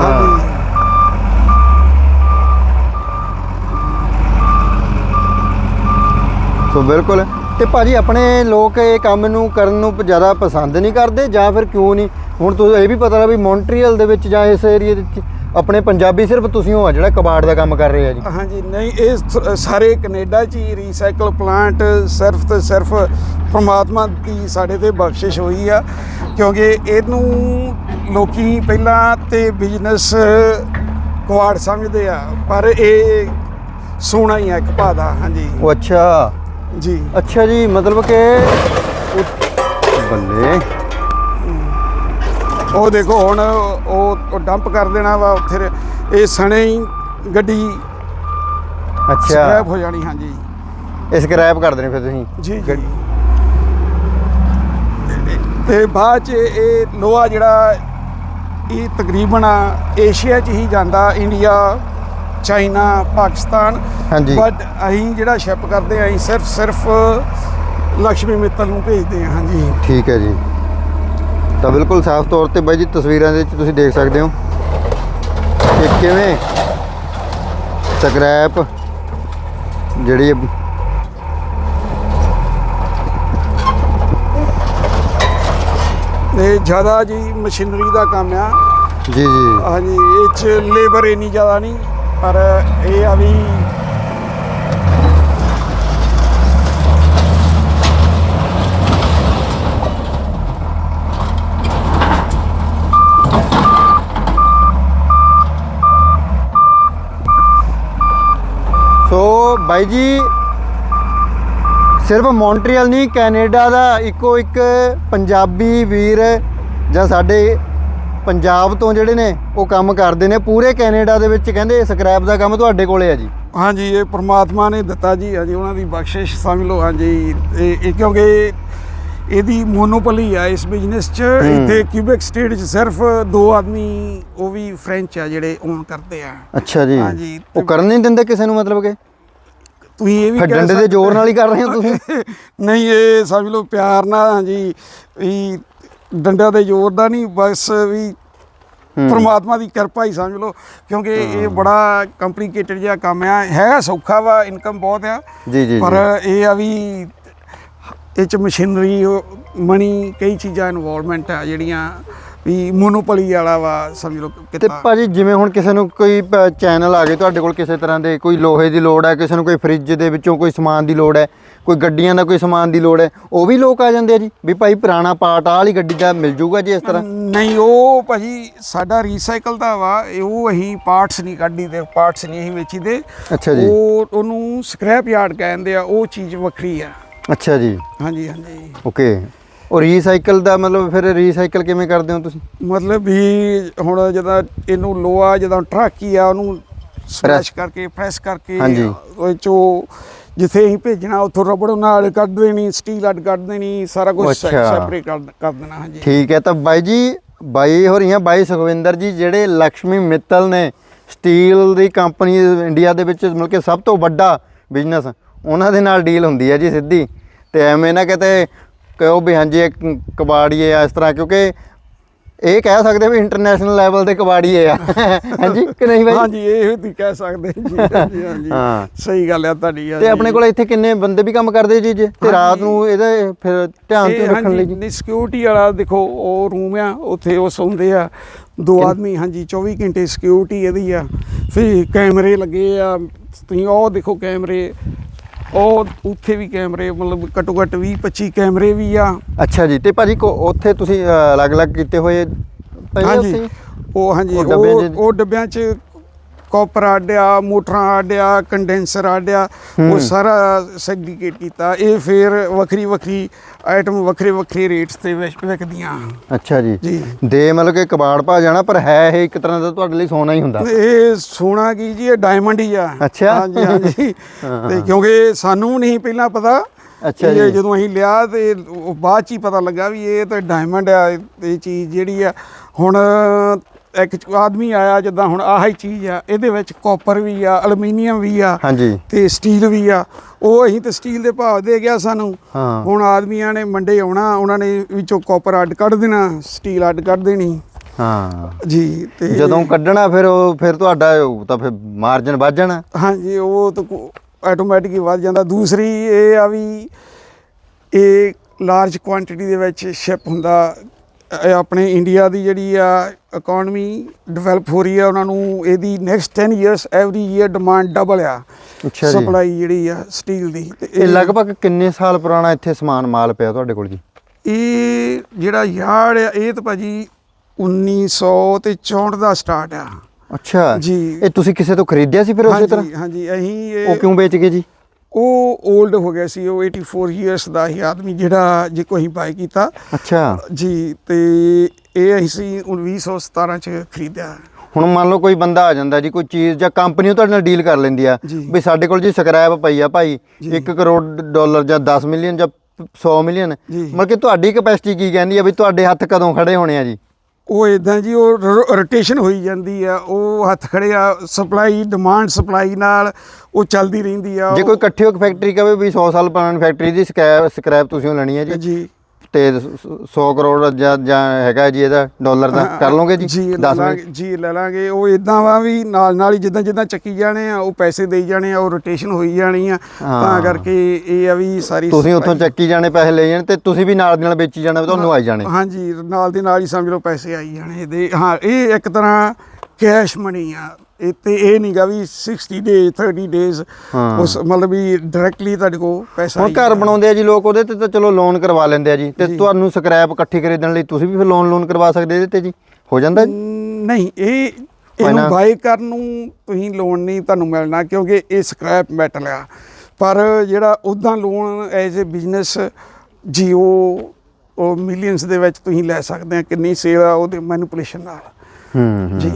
ਹਾਂਜੀ। ਸੋ ਬਿਲਕੁਲ। ਤੇ ਭਾਜੀ ਆਪਣੇ ਲੋਕ ਇਹ ਕੰਮ ਨੂੰ ਕਰਨ ਨੂੰ ਜ਼ਿਆਦਾ ਪਸੰਦ ਨਹੀਂ ਕਰਦੇ ਜਾਂ ਫਿਰ ਕਿਉਂ ਨਹੀਂ? ਹੁਣ ਤੁਸੀਂ ਇਹ ਵੀ ਪਤਾ ਲੱਗਾ ਵੀ ਮੌਂਟਰੀਅਲ ਦੇ ਵਿੱਚ ਜਾਂ ਇਸ ਏਰੀਆ ਦੇ ਵਿੱਚ ਆਪਣੇ ਪੰਜਾਬੀ ਸਿਰਫ ਤੁਸੀਂ ਹੋ ਆ ਜਿਹੜਾ ਕਬਾੜ ਦਾ ਕੰਮ ਕਰ ਰਹੇ ਆ ਜੀ। ਹਾਂਜੀ ਨਹੀਂ ਇਹ ਸਾਰੇ ਕੈਨੇਡਾ 'ਚ ਹੀ ਰੀਸਾਈਕਲ ਪਲਾਂਟ ਸਿਰਫ ਤੇ ਸਿਰਫ ਪ੍ਰਮਾਤਮਾ ਦੀ ਸਾਡੇ ਤੇ ਬਖਸ਼ਿਸ਼ ਹੋਈ ਆ ਕਿਉਂਕਿ ਇਹਨੂੰ ਲੋਕੀ ਪਹਿਲਾਂ ਤੇ ਬਿਜ਼ਨਸ ਕੁਆੜ ਸਮਝਦੇ ਆ ਪਰ ਇਹ ਸੋਨਾ ਹੀ ਆ ਇੱਕ ਭਾਅ ਦਾ ਹਾਂਜੀ। ਉਹ ਅੱਛਾ। ਜੀ। ਅੱਛਾ ਜੀ ਮਤਲਬ ਕਿ ਉਹ- ਬੱਲੇ। ਉਹ ਦੇਖੋ ਹੁਣ ਉਹ ਡੰਪ ਕਰ ਦੇਣਾ ਵਾ ਉੱਥੇ ਇਹ ਸਣੇ ਹੀ ਗੱਡੀ ਅੱਛਾ। ਸਕ੍ਰੈਪ ਹੋ ਜਾਣੀ ਹਾਂਜੀ। ਇਹ ਸਕ੍ਰੈਪ ਕਰ ਦੇਣੇ ਫਿਰ ਤੁਸੀਂ? ਜੀ ਜੀ। ਤੇ ਬਾਅਦ ਚ ਇਹ ਲੋਹਾ ਜਿਹੜਾ ਇਹ ਤਕਰੀਬਨ ਏਸ਼ੀਆ ਚ ਹੀ ਜਾਂਦਾ ਇੰਡੀਆ ਚਾਈਨਾ ਪਾਕਿਸਤਾਨ। ਹਾਂਜੀ। ਬਟ ਅਸੀਂ ਜਿਹੜਾ ਸ਼ਿਪ ਕਰਦੇ ਆ ਅਸੀਂ ਸਿਰਫ ਸਿਰਫ ਲక్ష్ਮੀ ਮਿੱਤਲ ਨੂੰ ਭੇਜਦੇ ਆ ਹਾਂਜੀ। ਠੀਕ ਹੈ ਜੀ। ਤਾਂ ਬਿਲਕੁਲ ਸਾਫ਼ ਤੌਰ ਤੇ ਬਾਈ ਜੀ ਤਸਵੀਰਾਂ ਦੇ ਵਿੱਚ ਤੁਸੀਂ ਦੇਖ ਸਕਦੇ ਹੋ ਕਿ ਕਿਵੇਂ ਸਕ੍ਰੈਪ ਜਿਹੜੀ ਇਹ ਇਹ ਜ਼ਿਆਦਾ ਜੀ ਮਸ਼ੀਨਰੀ ਦਾ ਕੰਮ ਆ। ਜੀ ਜੀ। ਹਾਂਜੀ ਇਹ ਚ ਲੇਬਰ ਇੰਨੀ ਜ਼ਿਆਦਾ ਨਹੀਂ। ਪਰ ਇਹ ਆ ਵੀ ਸੋ ਬਾਈ ਜੀ, ਸਿਰਫ ਮੌਂਟਰੀਅਲ ਨਹੀਂ, ਕੈਨੇਡਾ ਦਾ ਇੱਕੋ ਇੱਕ ਪੰਜਾਬੀ ਵੀਰ ਜਾਂ ਸਾਡੇ ਪੰਜਾਬ ਤੋਂ ਜਿਹੜੇ ਨੇ ਉਹ ਕੰਮ ਕਰਦੇ ਨੇ ਪੂਰੇ ਕੈਨੇਡਾ ਦੇ ਵਿੱਚ ਕਹਿੰਦੇ ਸਕ੍ਰੈਪ ਦਾ ਕੰਮ ਤੁਹਾਡੇ ਕੋਲੇ ਆ ਜੀ? ਹਾਂਜੀ ਇਹ ਪ੍ਰਮਾਤਮਾ ਨੇ ਦਿੱਤਾ ਜੀ ਹਾਂਜੀ ਉਹਨਾਂ ਦੀ ਬਖਸ਼ਿਸ਼ ਸਮਝ ਲਓ ਹਾਂਜੀ ਇਹ ਕਿਉਂਕਿ ਇਹਦੀ ਮੋਨੋਪੋਲੀ ਆ ਇਸ ਬਿਜ਼ਨਸ 'ਚ। ਇੱਥੇ ਕਿਊਬੈਕ ਸਟੇਟ 'ਚ ਸਿਰਫ ਦੋ ਆਦਮੀ ਉਹ ਵੀ ਫ੍ਰੈਂਚ ਆ ਜਿਹੜੇ ਓਨ ਕਰਦੇ ਆ। ਅੱਛਾ ਜੀ। ਹਾਂਜੀ, ਉਹ ਕਰਨ ਨਹੀਂ ਦਿੰਦੇ ਕਿਸੇ ਨੂੰ ਮਤਲਬ ਕਿ? ਤੁਸੀਂ ਇਹ ਵੀ ਡੰਡੇ ਦੇ ਜ਼ੋਰ ਨਾਲ ਹੀ ਕਰ ਰਹੇ ਹੋ ਤੁਸੀਂ? ਨਹੀਂ ਇਹ ਸਮਝ ਲਓ ਪਿਆਰ ਨਾਲ ਹਾਂਜੀ ਵੀ ਡੰਡਾ ਦੇ ਜ਼ੋਰ ਦਾ ਨਹੀਂ ਬਸ ਵੀ। ਪਰਮਾਤਮਾ ਦੀ ਕਿਰਪਾ ਹੀ ਸਮਝ ਲਓ ਕਿਉਂਕਿ ਇਹ ਬੜਾ ਕੰਪਲਿਕੇਟਡ ਜਿਹਾ ਕੰਮ ਆ। ਹੈ ਸੌਖਾ ਵਾ ਇਨਕਮ ਬਹੁਤ ਆ ਜੀ ਜੀ ਪਰ ਇਹ ਆ ਵੀ ਇਹ ਚ ਮਸ਼ੀਨਰੀ ਮਣੀ ਕਈ ਚੀਜ਼ਾਂ ਇਨਵੋਲਵਮੈਂਟ ਆ ਜਿਹੜੀਆਂ ਵੀ ਮੋਨੋਪੋਲੀ ਵਾਲਾ ਵਾ ਸਮਝ ਲਓ ਤੇ ਕਿਤਾ ਭਾਜੀ ਜਿਵੇਂ ਹੁਣ ਕਿਸੇ ਨੂੰ ਕੋਈ ਚੈਨਲ ਆ ਗਏ ਤੁਹਾਡੇ ਕੋਲ ਕਿਸੇ ਤਰ੍ਹਾਂ ਦੇ ਕੋਈ ਲੋਹੇ ਦੀ ਲੋੜ ਹੈ ਕਿਸੇ ਨੂੰ ਕੋਈ ਫ੍ਰਿਜ ਦੇ ਵਿੱਚੋਂ ਕੋਈ ਸਮਾਨ ਦੀ ਲੋੜ ਹੈ ਕੋਈ ਗੱਡੀਆਂ ਦਾ ਕੋਈ ਸਮਾਨ ਦੀ ਲੋੜ ਹੈ ਉਹ ਵੀ ਲੋਕ ਆ ਜਾਂਦੇ ਆ ਜੀ ਵੀ ਭਾਈ ਪੁਰਾਣਾ ਪਾਰਟ ਆਹ ਵਾਲੀ ਗੱਡੀ ਦਾ ਮਿਲ ਜੂਗਾ ਜੀ ਇਸ ਤਰ੍ਹਾਂ? ਨਹੀਂ ਉਹ ਭਾਜੀ ਸਾਡਾ ਰੀਸਾਈਕਲ ਦਾ ਵਾ ਇਹ ਉਹ ਅਸੀਂ ਪਾਰਟਸ ਨਹੀਂ ਕੱਢੀ ਦੇ ਪਾਰਟਸ ਨਹੀਂ ਅਸੀਂ ਵੇਚੀਦੇ। ਅੱਛਾ ਜੀ। ਉਹ ਉਹਨੂੰ ਸਕ੍ਰੈਪ ਯਾਰਡ ਕਹਿੰਦੇ ਆ ਉਹ ਚੀਜ਼ ਵੱਖਰੀ ਆ। ਅੱਛਾ ਜੀ। ਹਾਂਜੀ ਹਾਂਜੀ। ਓਕੇ ਉਹ ਰੀਸਾਈਕਲ ਦਾ ਮਤਲਬ ਫਿਰ ਰੀਸਾਈਕਲ ਕਿਵੇਂ ਕਰਦੇ ਹੋ ਤੁਸੀਂ ਮਤਲਬ ਵੀ ਹੁਣ ਜਦੋਂ ਇਹਨੂੰ ਲੋਹਾ ਜਦੋਂ ਟਰੱਕ ਆ ਉਹਨੂੰ ਸਮੈਸ਼ ਕਰਕੇ ਪ੍ਰੈਸ ਕਰਕੇ। ਉਹ ਚੋਂ ਜਿੱਥੇ ਅਸੀਂ ਭੇਜਣਾ ਉੱਥੋਂ ਰਬੜ ਨਾਲ ਕੱਢ ਦੇਣੀ ਸਟੀਲ ਅੱਡ ਕੱਢ ਦੇਣੀ ਸਾਰਾ ਕੁਝ। ਸੈਪਰੇਟ ਕਰ ਦੇਣਾ ਹਾਂਜੀ ਠੀਕ ਹੈ ਤਾਂ ਬਾਈ ਜੀ ਬਾਈ ਹੋ ਰਹੀਆਂ ਬਾਈ ਸੁਖਵਿੰਦਰ ਜੀ ਜਿਹੜੇ ਲక్ష్ਮੀ ਮਿੱਤਲ ਨੇ ਸਟੀਲ ਦੀ ਕੰਪਨੀ ਇੰਡੀਆ ਦੇ ਵਿੱਚ ਮਤਲਬ ਕਿ ਸਭ ਤੋਂ ਵੱਡਾ ਬਿਜ਼ਨਸ ਉਹਨਾਂ ਦੇ ਨਾਲ ਡੀਲ ਹੁੰਦੀ ਹੈ ਜੀ ਸਿੱਧੀ ਤੇ ਐਵੇਂ ਨਾ ਕਿਤੇ ਕਹੋ ਵੀ ਹਾਂਜੀ ਇਹ ਕਬਾੜੀਏ ਆ ਇਸ ਤਰ੍ਹਾਂ ਕਿਉਂਕਿ ਇਹ ਕਹਿ ਸਕਦੇ ਵੀ ਇੰਟਰਨੈਸ਼ਨਲ ਲੈਵਲ ਦੇ ਕਬਾੜੀਏ ਆ। ਹਾਂਜੀ ਕਿ ਨਹੀਂ ਬਾਈ? ਹਾਂਜੀ ਇਹ ਤੁਸੀਂ ਕਹਿ ਸਕਦੇ ਜੀ ਹਾਂਜੀ ਹਾਂਜੀ। ਹਾਂ। ਸਹੀ ਗੱਲ ਆ ਤੁਹਾਡੀ ਤੇ ਆਪਣੇ ਕੋਲ ਇੱਥੇ ਕਿੰਨੇ ਬੰਦੇ ਵੀ ਕੰਮ ਕਰਦੇ ਜੀ ਜੇ? ਤੇ ਰਾਤ ਨੂੰ ਇਹਦੇ ਫਿਰ ਧਿਆਨ ਤੇ ਰੱਖਣ ਲਈ ਜੀ। ਨਹੀਂ ਸਿਕਿਉਰਿਟੀ ਵਾਲਾ ਦੇਖੋ ਉਹ ਰੂਮ ਆ ਉੱਥੇ ਉਹ ਸੌਂਦੇ ਆ। ਦੋ ਆਦਮੀ ਹਾਂਜੀ 24 ਘੰਟੇ ਸਿਕਿਉਰਿਟੀ ਇਹਦੀ ਆ। ਫਿਰ ਕੈਮਰੇ ਲੱਗੇ ਆ ਤੁਸੀਂ ਉਹ ਦੇਖੋ ਕੈਮਰੇ ਉਹ ਉੱਥੇ ਵੀ ਕੈਮਰੇ ਮਤਲਬ ਘੱਟੋ ਘੱਟ 20 25 ਕੈਮਰੇ ਵੀ ਆ ਅੱਛਾ ਜੀ ਤੇ ਭਾਜੀ ਕੋ ਉੱਥੇ ਤੁਸੀਂ ਅ, ਅਲੱਗ-ਅਲੱਗ ਕੀਤੇ ਹੋਏ ਪਏ ਆ ਹਾਂਜੀ ਉੱਥੇ? ਉਹ ਹਾਂਜੀ ਉਹ ਡੱਬਿਆਂ 'ਚ ਕਾਪਰ ਆਡਿਆ ਮੋਟਰਾਂ ਆਡਿਆ ਕੰਡੈਂਸਰ ਆਡਿਆ ਉਹ ਸਾਰਾ ਸੈਗਰੀਗੇਟ ਕੀਤਾ। ਇਹ ਫਿਰ ਵੱਖਰੀ ਵੱਖਰੀ ਆਈਟਮ ਵੱਖਰੇ ਵੱਖਰੇ ਰੇਟਸ ਤੇ ਵਿਕ- ਵਿਕਦੀਆਂ। ਅੱਛਾ ਜੀ। ਦੇ ਮਤਲਬ ਕਿ ਕਬਾੜ ਭਾ ਜਾਣਾ ਪਰ ਹੈ ਇਹ ਇੱਕ ਤਰ੍ਹਾਂ ਦਾ ਤੁਹਾਡੇ ਲਈ ਸੋਨਾ ਹੀ ਹੁੰਦਾ। ਇਹ ਸੋਨਾ ਕੀ ਜੀ ਇਹ ਡਾਇਮੰਡ ਹੀ ਆ। ਅੱਛਾ। ਹਾਂਜੀ ਹਾਂਜੀ। ਤੇ ਕਿਉਂਕਿ ਸਾਨੂੰ ਨਹੀਂ ਪਹਿਲਾਂ ਪਤਾ ਅੱਛਾ ਜੀ। ਜਦੋਂ ਅਸੀਂ ਲਿਆ ਤੇ ਬਾਅਦ ਚ ਹੀ ਪਤਾ ਲੱਗਾ ਵੀ ਇਹ ਤਾਂ ਡਾਇਮੰਡ ਆ ਇਹ ਚੀਜ਼ ਜਿਹੜੀ ਆ। ਹੁਣ ਇੱਕ ਆਦਮੀ ਆਇਆ ਜਿੱਦਾਂ ਹੁਣ ਆਹ ਹੀ ਚੀਜ਼ ਆ ਇਹਦੇ ਵਿੱਚ ਕਾਪਰ ਵੀ ਆ ਐਲੂਮੀਨੀਅਮ ਵੀ ਆ ਹਾਂਜੀ। ਤੇ ਸਟੀਲ ਵੀ ਆ। ਉਹ ਅਸੀਂ ਤੇ ਸਟੀਲ ਦੇ ਭਾਅ ਦੇ ਗਿਆ ਸਾਨੂੰ। ਹਾਂ। ਹੁਣ ਆਦਮੀਆਂ ਨੇ ਮੰਡੇ ਆਉਣਾ ਉਹਨਾਂ ਨੇ ਵਿੱਚੋਂ ਕਾਪਰ ਅੱਡ ਕੱਢ ਦੇਣਾ ਸਟੀਲ ਅੱਡ ਕੱਢ ਦੇਣੀ। ਹਾਂ। ਜੀ ਤੇ ਜਦੋਂ ਕੱਢਣਾ ਫਿਰ ਉਹ ਫਿਰ ਤੁਹਾਡਾ ਤਾਂ ਫਿਰ ਮਾਰਜਨ ਵੱਧ ਜਾਣਾ। ਹਾਂਜੀ ਉਹ ਤਾਂ ਆਟੋਮੈਟਿਕ ਹੀ ਵੱਧ ਜਾਂਦਾ। ਦੂਸਰੀ ਇਹ ਆ ਵੀ ਇਹ ਲਾਰਜ ਕੁਆਂਟੀਟੀ ਦੇ ਵਿੱਚ ਸ਼ਿਪ ਹੁੰਦਾ। ਆਪਣੇ ਇੰਡੀਆ ਦੀ ਜਿਹੜੀ ਆ ਇਕਨੋਮੀ ਡਿਵੈਲਪ ਹੋ ਰਹੀ ਆ ਉਹਨਾਂ ਨੂੰ ਇਹਦੀ next 10 years every year demand double ਆ ਅੱਛਾ ਜੀ। ਸਪਲਾਈ ਜਿਹੜੀ ਆ ਸਟੀਲ ਦੀ। ਇਹ ਲਗਭਗ ਕਿੰਨੇ ਸਾਲ ਪੁਰਾਣਾ ਇੱਥੇ ਸਮਾਨ ਮਾਲ ਪਿਆ ਤੁਹਾਡੇ ਕੋਲ ਜੀ? ਇਹ ਜਿਹੜਾ ਯਾਰਡ ਆ ਇਹ ਤਾਂ ਭਾਜੀ 1900 ਤੇ 64 ਦਾ ਸਟਾਰਟ ਆ। ਅੱਛਾ। ਜੀ। ਇਹ ਤੁਸੀਂ ਕਿਸੇ ਤੋਂ ਖਰੀਦਿਆ ਸੀ ਫਿਰ ਉਸੇ ਤਰ੍ਹਾਂ? ਹਾਂਜੀ ਹਾਂਜੀ ਅਸੀਂ ਉਹ ਇਹ ਕਿਉਂ ਵੇਚ ਗਏ ਜੀ? ਉਹ 올ਡ ਹੋ ਗਿਆ ਸੀ ਉਹ 84 ਇਅਰਸ ਦਾ ਹੀ ਆਦਮੀ ਜਿਹੜਾ ਜੇ ਕੋਈ ਬਾਈ ਕੀਤਾ। ਅੱਛਾ। ਜੀ ਤੇ ਇਹ ਅਸੀਂ 1917 ਚ ਖਰੀਦਿਆ। ਹੁਣ ਮੰਨ ਲਓ ਕੋਈ ਬੰਦਾ ਆ ਜਾਂਦਾ ਜੀ ਕੋਈ ਚੀਜ਼ ਜਾਂ ਕੰਪਨੀ ਉਹ ਤੁਹਾਡੇ ਨਾਲ ਡੀਲ ਕਰ ਲੈਂਦੀ ਆ। ਵੀ ਸਾਡੇ ਕੋਲ ਜੀ ਸਕ੍ਰੈਪ ਪਈ ਆ ਭਾਈ 1 ਕਰੋੜ ਡਾਲਰ ਜਾਂ 10 ਮਿਲੀਅਨ ਜਾਂ 100 ਮਿਲੀਅਨ। ਮਤਲਬ ਕਿ ਤੁਹਾਡੀ ਕਪੈਸਿਟੀ ਕੀ ਕਹਿੰਦੀ ਆ ਵੀ ਤੁਹਾਡੇ ਹੱਥ ਕਦੋਂ ਖੜੇ ਹੋਣੇ ਆ ਜੀ? ਉਹ ਇਦਾਂ ਜੀ ਉਹ ਰੋਟੇਸ਼ਨ ਹੋਈ ਜਾਂਦੀ ਆ ਉਹ ਹੱਥ ਖੜੇ ਆ ਸਪਲਾਈ ਡਿਮਾਂਡ ਸਪਲਾਈ ਨਾਲ ਉਹ ਚੱਲਦੀ ਰਹਿੰਦੀ ਆ ਜੇ ਕੋਈ ਇਕੱਠੀ ਹੋ ਫੈਕਟਰੀ ਕਵੇ ਵੀ 100 ਸਾਲ ਪੁਰਾਣੀ ਫੈਕਟਰੀ ਦੀ ਸਕ੍ਰੈਪ ਸਕ੍ਰੈਪ ਤੁਸੀਂ ਓ ਲੈਣੀ ਹੈ ਉਹ- ਜੀ। ਜੀ। ਤੇ 100 ਕਰੋੜ ਜਾਂ ਜਾਂ ਹੈਗਾ ਜੀ ਇਹਦਾ ਡਾਲਰ ਦਾ? ਕਰ ਲਓਗੇ ਜੀ? ਜੀ ਲੈ 10 ਲਾਂਗੇ ਜੀ ਲੈ ਲਾਂਗੇ। ਉਹ ਇਦਾਂ ਵਾ ਵੀ ਨਾਲ ਨਾਲ ਹੀ ਜਿੱਦਾਂ ਜਿੱਦਾਂ ਚੱਕੀ ਜਾਣੇ ਆ ਉਹ ਪੈਸੇ ਦੇਈ ਜਾਣੇ ਆ ਉਹ ਰੋਟੇਸ਼ਨ ਹੋਈ ਜਾਣੀ ਆ। ਤਾਂ ਕਰਕੇ ਇਹ ਆ ਵੀ ਸਾਰੀ ਤੁਸੀਂ ਉੱਥੋਂ ਚੱਕੀ ਜਾਣੇ ਪੈਸੇ ਲੈ ਜਾਣੇ ਤੇ ਤੁਸੀਂ ਵੀ ਨਾਲ ਦੀ ਨਾਲ ਵੇਚੀ ਜਾਣਾ ਤੁਹਾਨੂੰ ਆਈ ਜਾਣੇ। ਹਾਂਜੀ ਨਾਲ ਦੇ ਨਾਲ ਹੀ ਸਮਝ ਲਓ ਪੈਸੇ ਆਈ ਜਾਣੇ ਇਹਦੇ। ਹਾਂ ਇਹ ਇੱਕ ਤਰ੍ਹਾਂ ਕੈਸ਼ ਮਨੀ ਆ। ਇਹ ਤੇ ਇਹ ਨਹੀਂਗਾ ਵੀ 60 ਡੇਜ਼ 30 ਡੇਜ਼। ਉਸ ਮਤਲਬ ਵੀ ਡਾਇਰੈਕਟਲੀ ਤੁਹਾਡੇ ਕੋਲ ਪੈਸਾ ਹੁਣ ਘਰ। ਬਣਾਉਂਦੇ ਆ ਜੀ ਲੋਕ ਉਹਦੇ ਤੇ ਤਾਂ ਚਲੋ ਲੋਨ ਕਰਵਾ ਲੈਂਦੇ ਆ ਜੀ। ਤੇ ਤੁਹਾਨੂੰ ਸਕ੍ਰੈਪ ਇਕੱਠੀ ਖਰੀਦਣ ਲਈ ਤੁਸੀਂ ਵੀ ਫਿਰ ਲੋਨ ਲੋਨ ਕਰਵਾ ਸਕਦੇ ਇਹਦੇ ਤੇ ਜੀ? ਹੋ ਜਾਂਦਾ ਜੀ? ਨਹੀਂ ਇਹ ਇਹਨੂੰ ਬਾਈ ਕਰਨ ਨੂੰ ਤੁਸੀਂ ਲੋਨ ਨਹੀਂ ਤੁਹਾਨੂੰ ਮਿਲਣਾ ਕਿਉਂਕਿ ਇਹ ਸਕ੍ਰੈਪ ਮੈਟਲ ਆ। ਪਰ ਜਿਹੜਾ ਉਦਾਂ ਲੋਨ ਐਜ਼ ਅ ਬਿਜ਼ਨਸ ਜੀਓ ਉਹ ਮਿਲੀਅਨਸ ਦੇ ਵਿੱਚ ਤੁਸੀਂ ਲੈ ਸਕਦੇ ਆ। ਕਿੰਨੀ ਸੇਲ ਆ ਉਹਦੇ ਮੈਨੂਪੂਲੇਸ਼ਨ ਨਾਲ। ਹੂੰ। ਜੀ।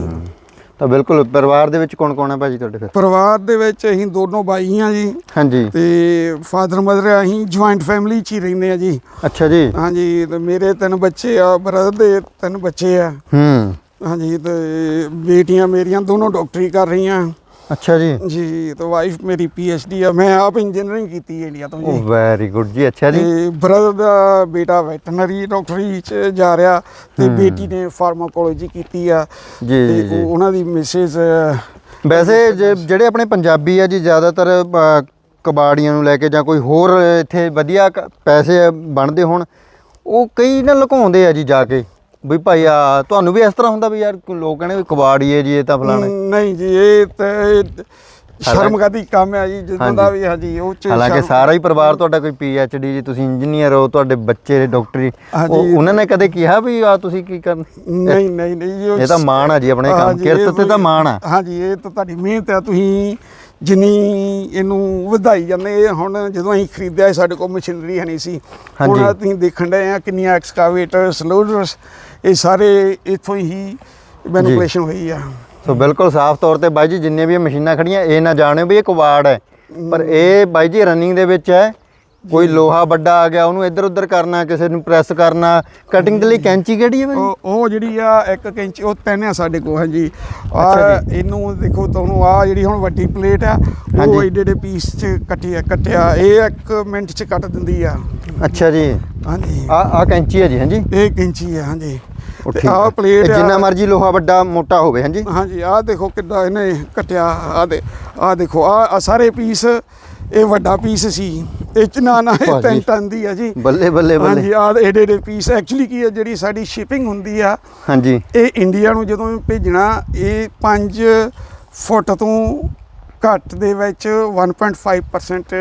ਤਾਂ ਬਿਲਕੁਲ ਪਰਿਵਾਰ ਦੇ ਵਿੱਚ ਕੌਣ ਕੌਣ ਹੈ ਭਾਜੀ ਤੁਹਾਡੇ ਫਿਰ? ਪਰਿਵਾਰ ਦੇ ਵਿੱਚ ਅਸੀਂ ਦੋਨੋਂ ਬਾਈ ਹਾਂ ਜੀ। ਹਾਂਜੀ। ਤੇ ਫਾਦਰ ਮਦਰ ਅਸੀਂ ਜੁਆਇੰਟ ਫੈਮਿਲੀ 'ਚ ਹੀ ਰਹਿੰਦੇ ਆ ਜੀ। ਅੱਛਾ ਜੀ। ਹਾਂਜੀ ਤੇ ਮੇਰੇ ਤਿੰਨ ਬੱਚੇ ਆ ਬ੍ਰਦਰ ਦੇ ਤਿੰਨ ਬੱਚੇ ਆ। ਹੂੰ। ਹਾਂਜੀ ਤੇ ਬੇਟੀਆਂ ਮੇਰੀਆਂ ਦੋਨੋਂ ਡਾਕਟਰੀ ਕਰ ਰਹੀਆਂ। ਅੱਛਾ ਜੀ। ਜੀ ਤੇ ਵਾਈਫ ਮੇਰੀ ਡੀ ਆ ਮੈਂ ਆਪ ਇੰਜੀਨੀਅਰਿੰਗ ਕੀਤੀ ਇੰਡੀਆ ਤੋਂ ਉਹ ਜੀ ਵੈਰੀ ਗੁੱਡ ਜੀ ਅੱਛਾ ਜੀ। ਤੇ ਬ੍ਰਦਰ ਦਾ ਬੇਟਾ ਵੈਟਰਨਰੀ ਡਾਕਟਰੀ ਚ ਜਾ ਰਿਹਾ ਤੇ ਬੇਟੀ ਨੇ ਫਾਰਮਾਕੋਲੋਜੀ ਕੀਤੀ ਆ। ਜੀ ਤੇ ਜੀ ਜੀ। ਉਹ- ਉਹਨਾਂ ਦੀ ਮਿਸਿਸ ਵੈਸੇ ਜੇ- ਜਿਹੜੇ ਆਪਣੇ ਪੰਜਾਬੀ ਆ ਜੀ ਜ਼ਿਆਦਾਤਰ ਅ, ਕਬਾੜੀਆਂ ਨੂੰ ਲੈ ਕੇ ਜਾਂ ਕੋਈ ਹੋਰ ਇੱਥੇ ਵਧੀਆ ਕ- ਪੈਸੇ ਬਣਦੇ ਹੋਣ ਉਹ ਕਈ ਨਾ ਲੁਕਾਉਂਦੇ ਆ ਜੀ ਜਾ ਕੇ। ਵੀ ਭਾਈ ਆ ਤੁਹਾਨੂੰ ਵੀ ਇਸ ਤਰ੍ਹਾਂ ਹੁੰਦਾ ਵੀ ਯਾਰ ਲੋਕ ਕਹਿੰਦੇ ਵੀ ਕਬਾੜੀਏ ਜੀ ਇਹ ਤਾਂ ਫਲਾਣਾ। ਨਹੀਂ ਜੀ ਇਹ ਤੇ ਸ਼ਰਮਗਾਦੀ ਕੰਮ ਹੈ ਜੀ ਜਦੋਂ ਦਾ। ਵੀ ਹਾਂਜੀ ਉਹ ਚ ਹਾਲਾਂਕਿ ਸ਼ਰਮ- ਸਾਰਾ ਹੀ ਪਰਿਵਾਰ ਤੁਹਾਡਾ ਕੋਈ ਪੀ ਐਚ ਡੀ ਜੀ ਤੁਸੀਂ ਇੰਜੀਨੀਅਰ ਹੋ ਤੁਹਾਡੇ ਬੱਚੇ ਡਾਕਟਰੀ ਉਹਨਾਂ ਨੇ ਕਦੇ ਕਿਹਾ ਵੀ ਆ ਤੁਸੀਂ ਕੀ ਕਰਨ? ਨਹੀਂ ਨਹੀਂ ਨਹੀਂ ਇਹ ਤਾਂ ਮਾਣ ਆ ਜੀ ਆਪਣੇ ਕੰਮ ਕਿਰਤ ਤੇ ਤਾਂ ਮਾਣ ਆ। ਹਾਂਜੀ ਇਹ ਤਾਂ ਤੁਹਾਡੀ ਮਿਹਨਤ ਆ ਤੁਸੀਂ ਜਿੰਨੀ ਇਹਨੂੰ ਵਧਾਈ ਜਾਂਦੇ ਇਹ ਹੁਣ ਜਦੋਂ ਅਸੀਂ ਖਰੀਦਿਆ ਸਾਡੇ ਕੋਲ ਮਸ਼ੀਨਰੀ ਹੈ ਨਹੀਂ ਸੀ। ਹੁਣ। ਤੁਸੀਂ ਦੇਖਣ ਡਏ ਆ ਕਿੰਨੀਆਂ ਐਕਸਕਾਵੇਟਰਸ ਲੋਡਰਸ ਇਹ ਸਾਰੇ ਇੱਥੋਂ ਹੀ ਮੈਨੂਪਲੇਸ਼ਨ ਹੋਈ ਆ। ਸੋ ਬਿਲਕੁਲ ਸਾਫ਼ ਤੌਰ ਤੇ ਬਾਈ ਜੀ ਜਿੰਨੇ ਵੀ ਮਸ਼ੀਨਾਂ ਖੜੀਆਂ ਇਹ ਨਾ ਜਾਣਿਓ ਵੀ ਇਹ ਕਵਾੜ ਹੈ। ਪਰ ਇਹ ਬਾਈ ਜੀ ਰਨਿੰਗ ਦੇ ਵਿੱਚ ਹੈ। ਕੋਈ ਲੋਹਾ ਵੱਡਾ ਆ ਗਿਆ ਉਹਨੂੰ ਇੱਧਰ ਉੱਧਰ ਕਰਨਾ ਕਿਸੇ ਨੂੰ ਪ੍ਰੈਸ ਕਰਨਾ। ਕਟਿੰਗ ਦੇ ਲਈ ਕੈਂਚੀ ਕਿਹੜੀ ਹੈ ਬਾਈ? ਉਹ ਉਹ ਜਿਹੜੀ ਆ ਇੱਕ ਕੈਂਚੀ ਉਹ ਤਿੰਨ ਆ ਸਾਡੇ ਕੋਲ ਹਾਂਜੀ। ਆ ਅੱਛਾ ਇਹਨੂੰ ਦੇਖੋ ਤੁਹਾਨੂੰ ਆ ਜਿਹੜੀ ਹੁਣ ਵੱਡੀ ਪਲੇਟ ਆ ਉਹ। ਏਡੇ ਏਡੇ ਪੀਸ ਚ ਕੱਟਿਆ ਕੱਟਿਆ। ਇਹ ਇੱਕ ਮਿੰਟ ਚ ਕੱਟ ਦਿੰਦੀ ਆ। ਅੱਛਾ ਜੀ। ਹਾਂਜੀ। ਆ ਆ ਕੈਂਚੀ ਹੈ ਜੀ ਹਾਂਜੀ। ਇਹ ਕੈਂਚੀ ਆ ਹਾਂਜੀ। ਹੈ। ਪਲੇਟ ਜਿੰਨਾ ਆ- ਮਰਜ਼ੀ ਲੋਹਾ ਵੱਡਾ ਮੋਟਾ ਹੋਵੇ ਹਾਂਜੀ। ਹਾਂਜੀ ਆਹ ਦੇਖੋ ਕਿੱਦਾਂ ਇਹਨੇ ਕੱਟਿਆ। ਆ ਦੇ ਆ ਦੇਖੋ ਆ ਸਾਰੇ ਪੀਸ ਇਹ ਵੱਡਾ ਪੀਸ ਸੀ। ਇਹ ਚ ਨਾ ਨਾ ਇਹ ਭਾਜੀ। ਤਿੰਨ ਟਨ ਦੀ ਆ ਜੀ। ਬੱਲੇ ਬੱਲੇ ਹਾਂਜੀ ਬੱਲੇ ਆ ਏਡੇ ਏਡੇ ਪੀਸ ਐਕਚੁਅਲੀ ਕੀ ਹੈ ਜਿਹੜੀ ਸਾਡੀ ਸ਼ਿਪਿੰਗ ਹੁੰਦੀ ਆ ਹਾਂਜੀ। ਇਹ ਇੰਡੀਆ ਨੂੰ ਜਦੋਂ ਭੇਜਣਾ ਇਹ 5 ਫੁੱਟ ਤੋਂ ਘੱਟ ਦੇ ਵਿੱਚ 1.5%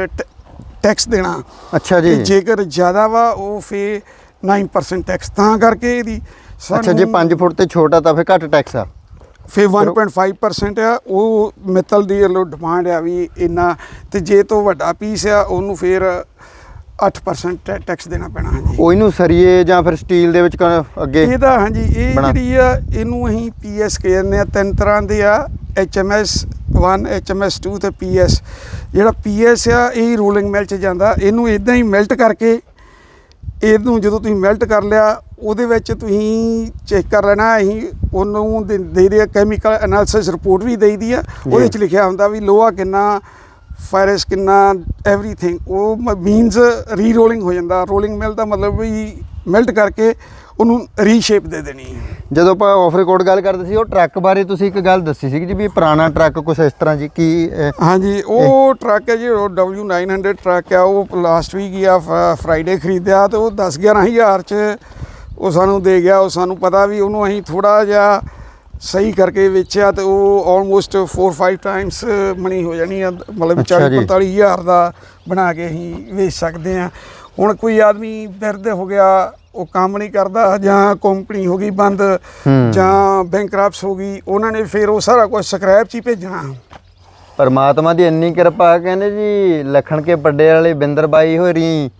ਟੈਕਸ ਦੇਣਾ। ਅੱਛਾ ਤੇ ਜੀ ਜੇਕਰ ਜ਼ਿਆਦਾ ਵਾ ਉਹ ਫੇ 9% ਟੈਕਸ ਤਾਂ ਕਰਕੇ ਇਹਦੀ ਅੱਛਾ ਜੇ 5 ਫੁੱਟ ਤੇ ਛੋਟਾ ਤਾਂ ਫਿਰ ਘੱਟ ਟੈਕਸ ਆ। ਫੇ 1.5% ਆ ਉਹ ਮਿੱਤਲ ਦੀ ਵੱਲੋਂ ਡਿਮਾਂਡ ਆ ਵੀ ਇੰਨਾ ਤੇ ਜੇ ਤੋਂ ਵੱਡਾ ਪੀਸ ਆ ਉਹਨੂੰ ਫਿਰ 8% ਟੈਕਸ ਦੇਣਾ ਪੈਣਾ ਹਾਂਜੀ। ਉਹ ਇਹਨੂੰ ਸਰੀਏ ਜਾਂ ਫਿਰ ਸਟੀਲ ਦੇ ਵਿੱਚ ਅੱਗੇ ਇਹਦਾ ਹਾਂਜੀ ਇਹ ਜਿਹੜੀ ਆ ਇਹਨੂੰ ਅਸੀਂ ਪੀਐਸ ਕਹਿੰਦੇ ਆ ਤਿੰਨ ਤਰ੍ਹਾਂ ਦੇ ਆ ਐਚਐਮਐਸ 1 ਐਚਐਮਐਸ 2 ਤੇ ਪੀਐਸ ਜਿਹੜਾ ਪੀਐਸ ਆ ਇਹ ਰੋਲਿੰਗ ਮਿਲ ਚ ਜਾਂਦਾ ਇਹਨੂੰ ਇਦਾਂ ਹੀ ਮੈਲਟ ਕਰਕੇ ਇਹਨੂੰ ਜਦੋਂ ਤੁਸੀਂ ਮੈਲਟ ਕਰ ਲਿਆ ਉਹਦੇ ਵਿੱਚ ਤੁਸੀਂ ਚੈੱਕ ਕਰ ਲੈਣਾ ਅਸੀਂ ਉਹਨੂੰ ਦੇ ਦੇ ਕੈਮੀਕਲ ਐਨਾਲਿਸਿਸ ਰਿਪੋਰਟ ਵੀ ਦੇਈਦੀ ਆ। ਉਹਦੇ ਚ ਲਿਖਿਆ ਹੁੰਦਾ ਵੀ ਲੋਹਾ ਕਿੰਨਾ ਫਾਇਰਸ ਕਿੰਨਾ ਐਵਰੀਥਿੰਗ ਉਹ ਮੀਨਸ ਰੀ ਰੋਲਿੰਗ ਹੋ ਜਾਂਦਾ। ਰੋਲਿੰਗ ਮਿਲ ਦਾ ਮਤਲਬ ਵੀ ਮੈਲਟ ਕਰਕੇ ਉਹਨੂੰ ਰੀਸ਼ੇਪ ਦੇ ਦੇਣੀ ਜਦੋਂ ਆਪਾਂ ਆਫ ਰਿਕਾਰਡ ਗੱਲ ਕਰਦੇ ਸੀ ਉਹ ਟਰੱਕ ਬਾਰੇ ਤੁਸੀਂ ਇੱਕ ਗੱਲ ਦੱਸੀ ਸੀ ਜੀ ਵੀ ਪੁਰਾਣਾ ਟਰੱਕ ਕੁਛ ਇਸ ਤਰ੍ਹਾਂ ਜੀ ਕੀ ਹਾਂਜੀ ਉਹ ਟਰੱਕ ਹੈ ਜੀ ਉਹ W900 ਟਰੱਕ ਆ ਉਹ ਲਾਸਟ ਵੀਕ ਹੀ ਆ ਫਰਾਈਡੇ ਖਰੀਦਿਆ ਤੇ ਉਹ 10 11000 ਚ ਉਹ ਸਾਨੂੰ ਦੇ ਗਿਆ ਉਹ ਸਾਨੂੰ ਪਤਾ ਵੀ ਉਹਨੂੰ ਅਸੀਂ ਥੋੜਾ ਜਿਹਾ ਸਹੀ ਕਰਕੇ ਵੇਚਿਆ ਤੇ ਉਹ ਆਲਮੋਸਟ 4-5 ਟਾਈਮਸ ਮਨੀ ਹੋ ਜਾਣੀ ਆ ਮਤਲਬ ਅੱਛਾ 40 ਜੀ। 45000 ਦਾ ਬਣਾ ਕੇ ਅਸੀਂ ਵੇਚ ਸਕਦੇ ਆ ਹੁਣ ਕੋਈ ਆਦਮੀ ਬਿਰਧ ਹੋ ਗਿਆ ਉਹ ਕੰਮ ਨਹੀਂ ਕਰਦਾ ਜਾਂ ਕੰਪਨੀ ਹੋ ਗਈ ਬੰਦ। ਜਾਂ ਬੈਂਕਰਪਟਸ ਹੋ ਗਈ ਉਹਨਾਂ ਨੇ ਫਿਰ ਉਹ ਸਾਰਾ ਕੁਝ ਸਕ੍ਰੈਪ 'ਚ ਹੀ ਭੇਜਣਾ ਪਰਮਾਤਮਾ ਦੀ ਇੰਨੀ ਕਿਰਪਾ ਕਹਿੰਦੇ ਜੀ ਲਖਣ ਕੇ ਪੱਡੇ ਵਾਲੇ ਬਿੰਦਰ ਬਾਈ ਹੋਰੀ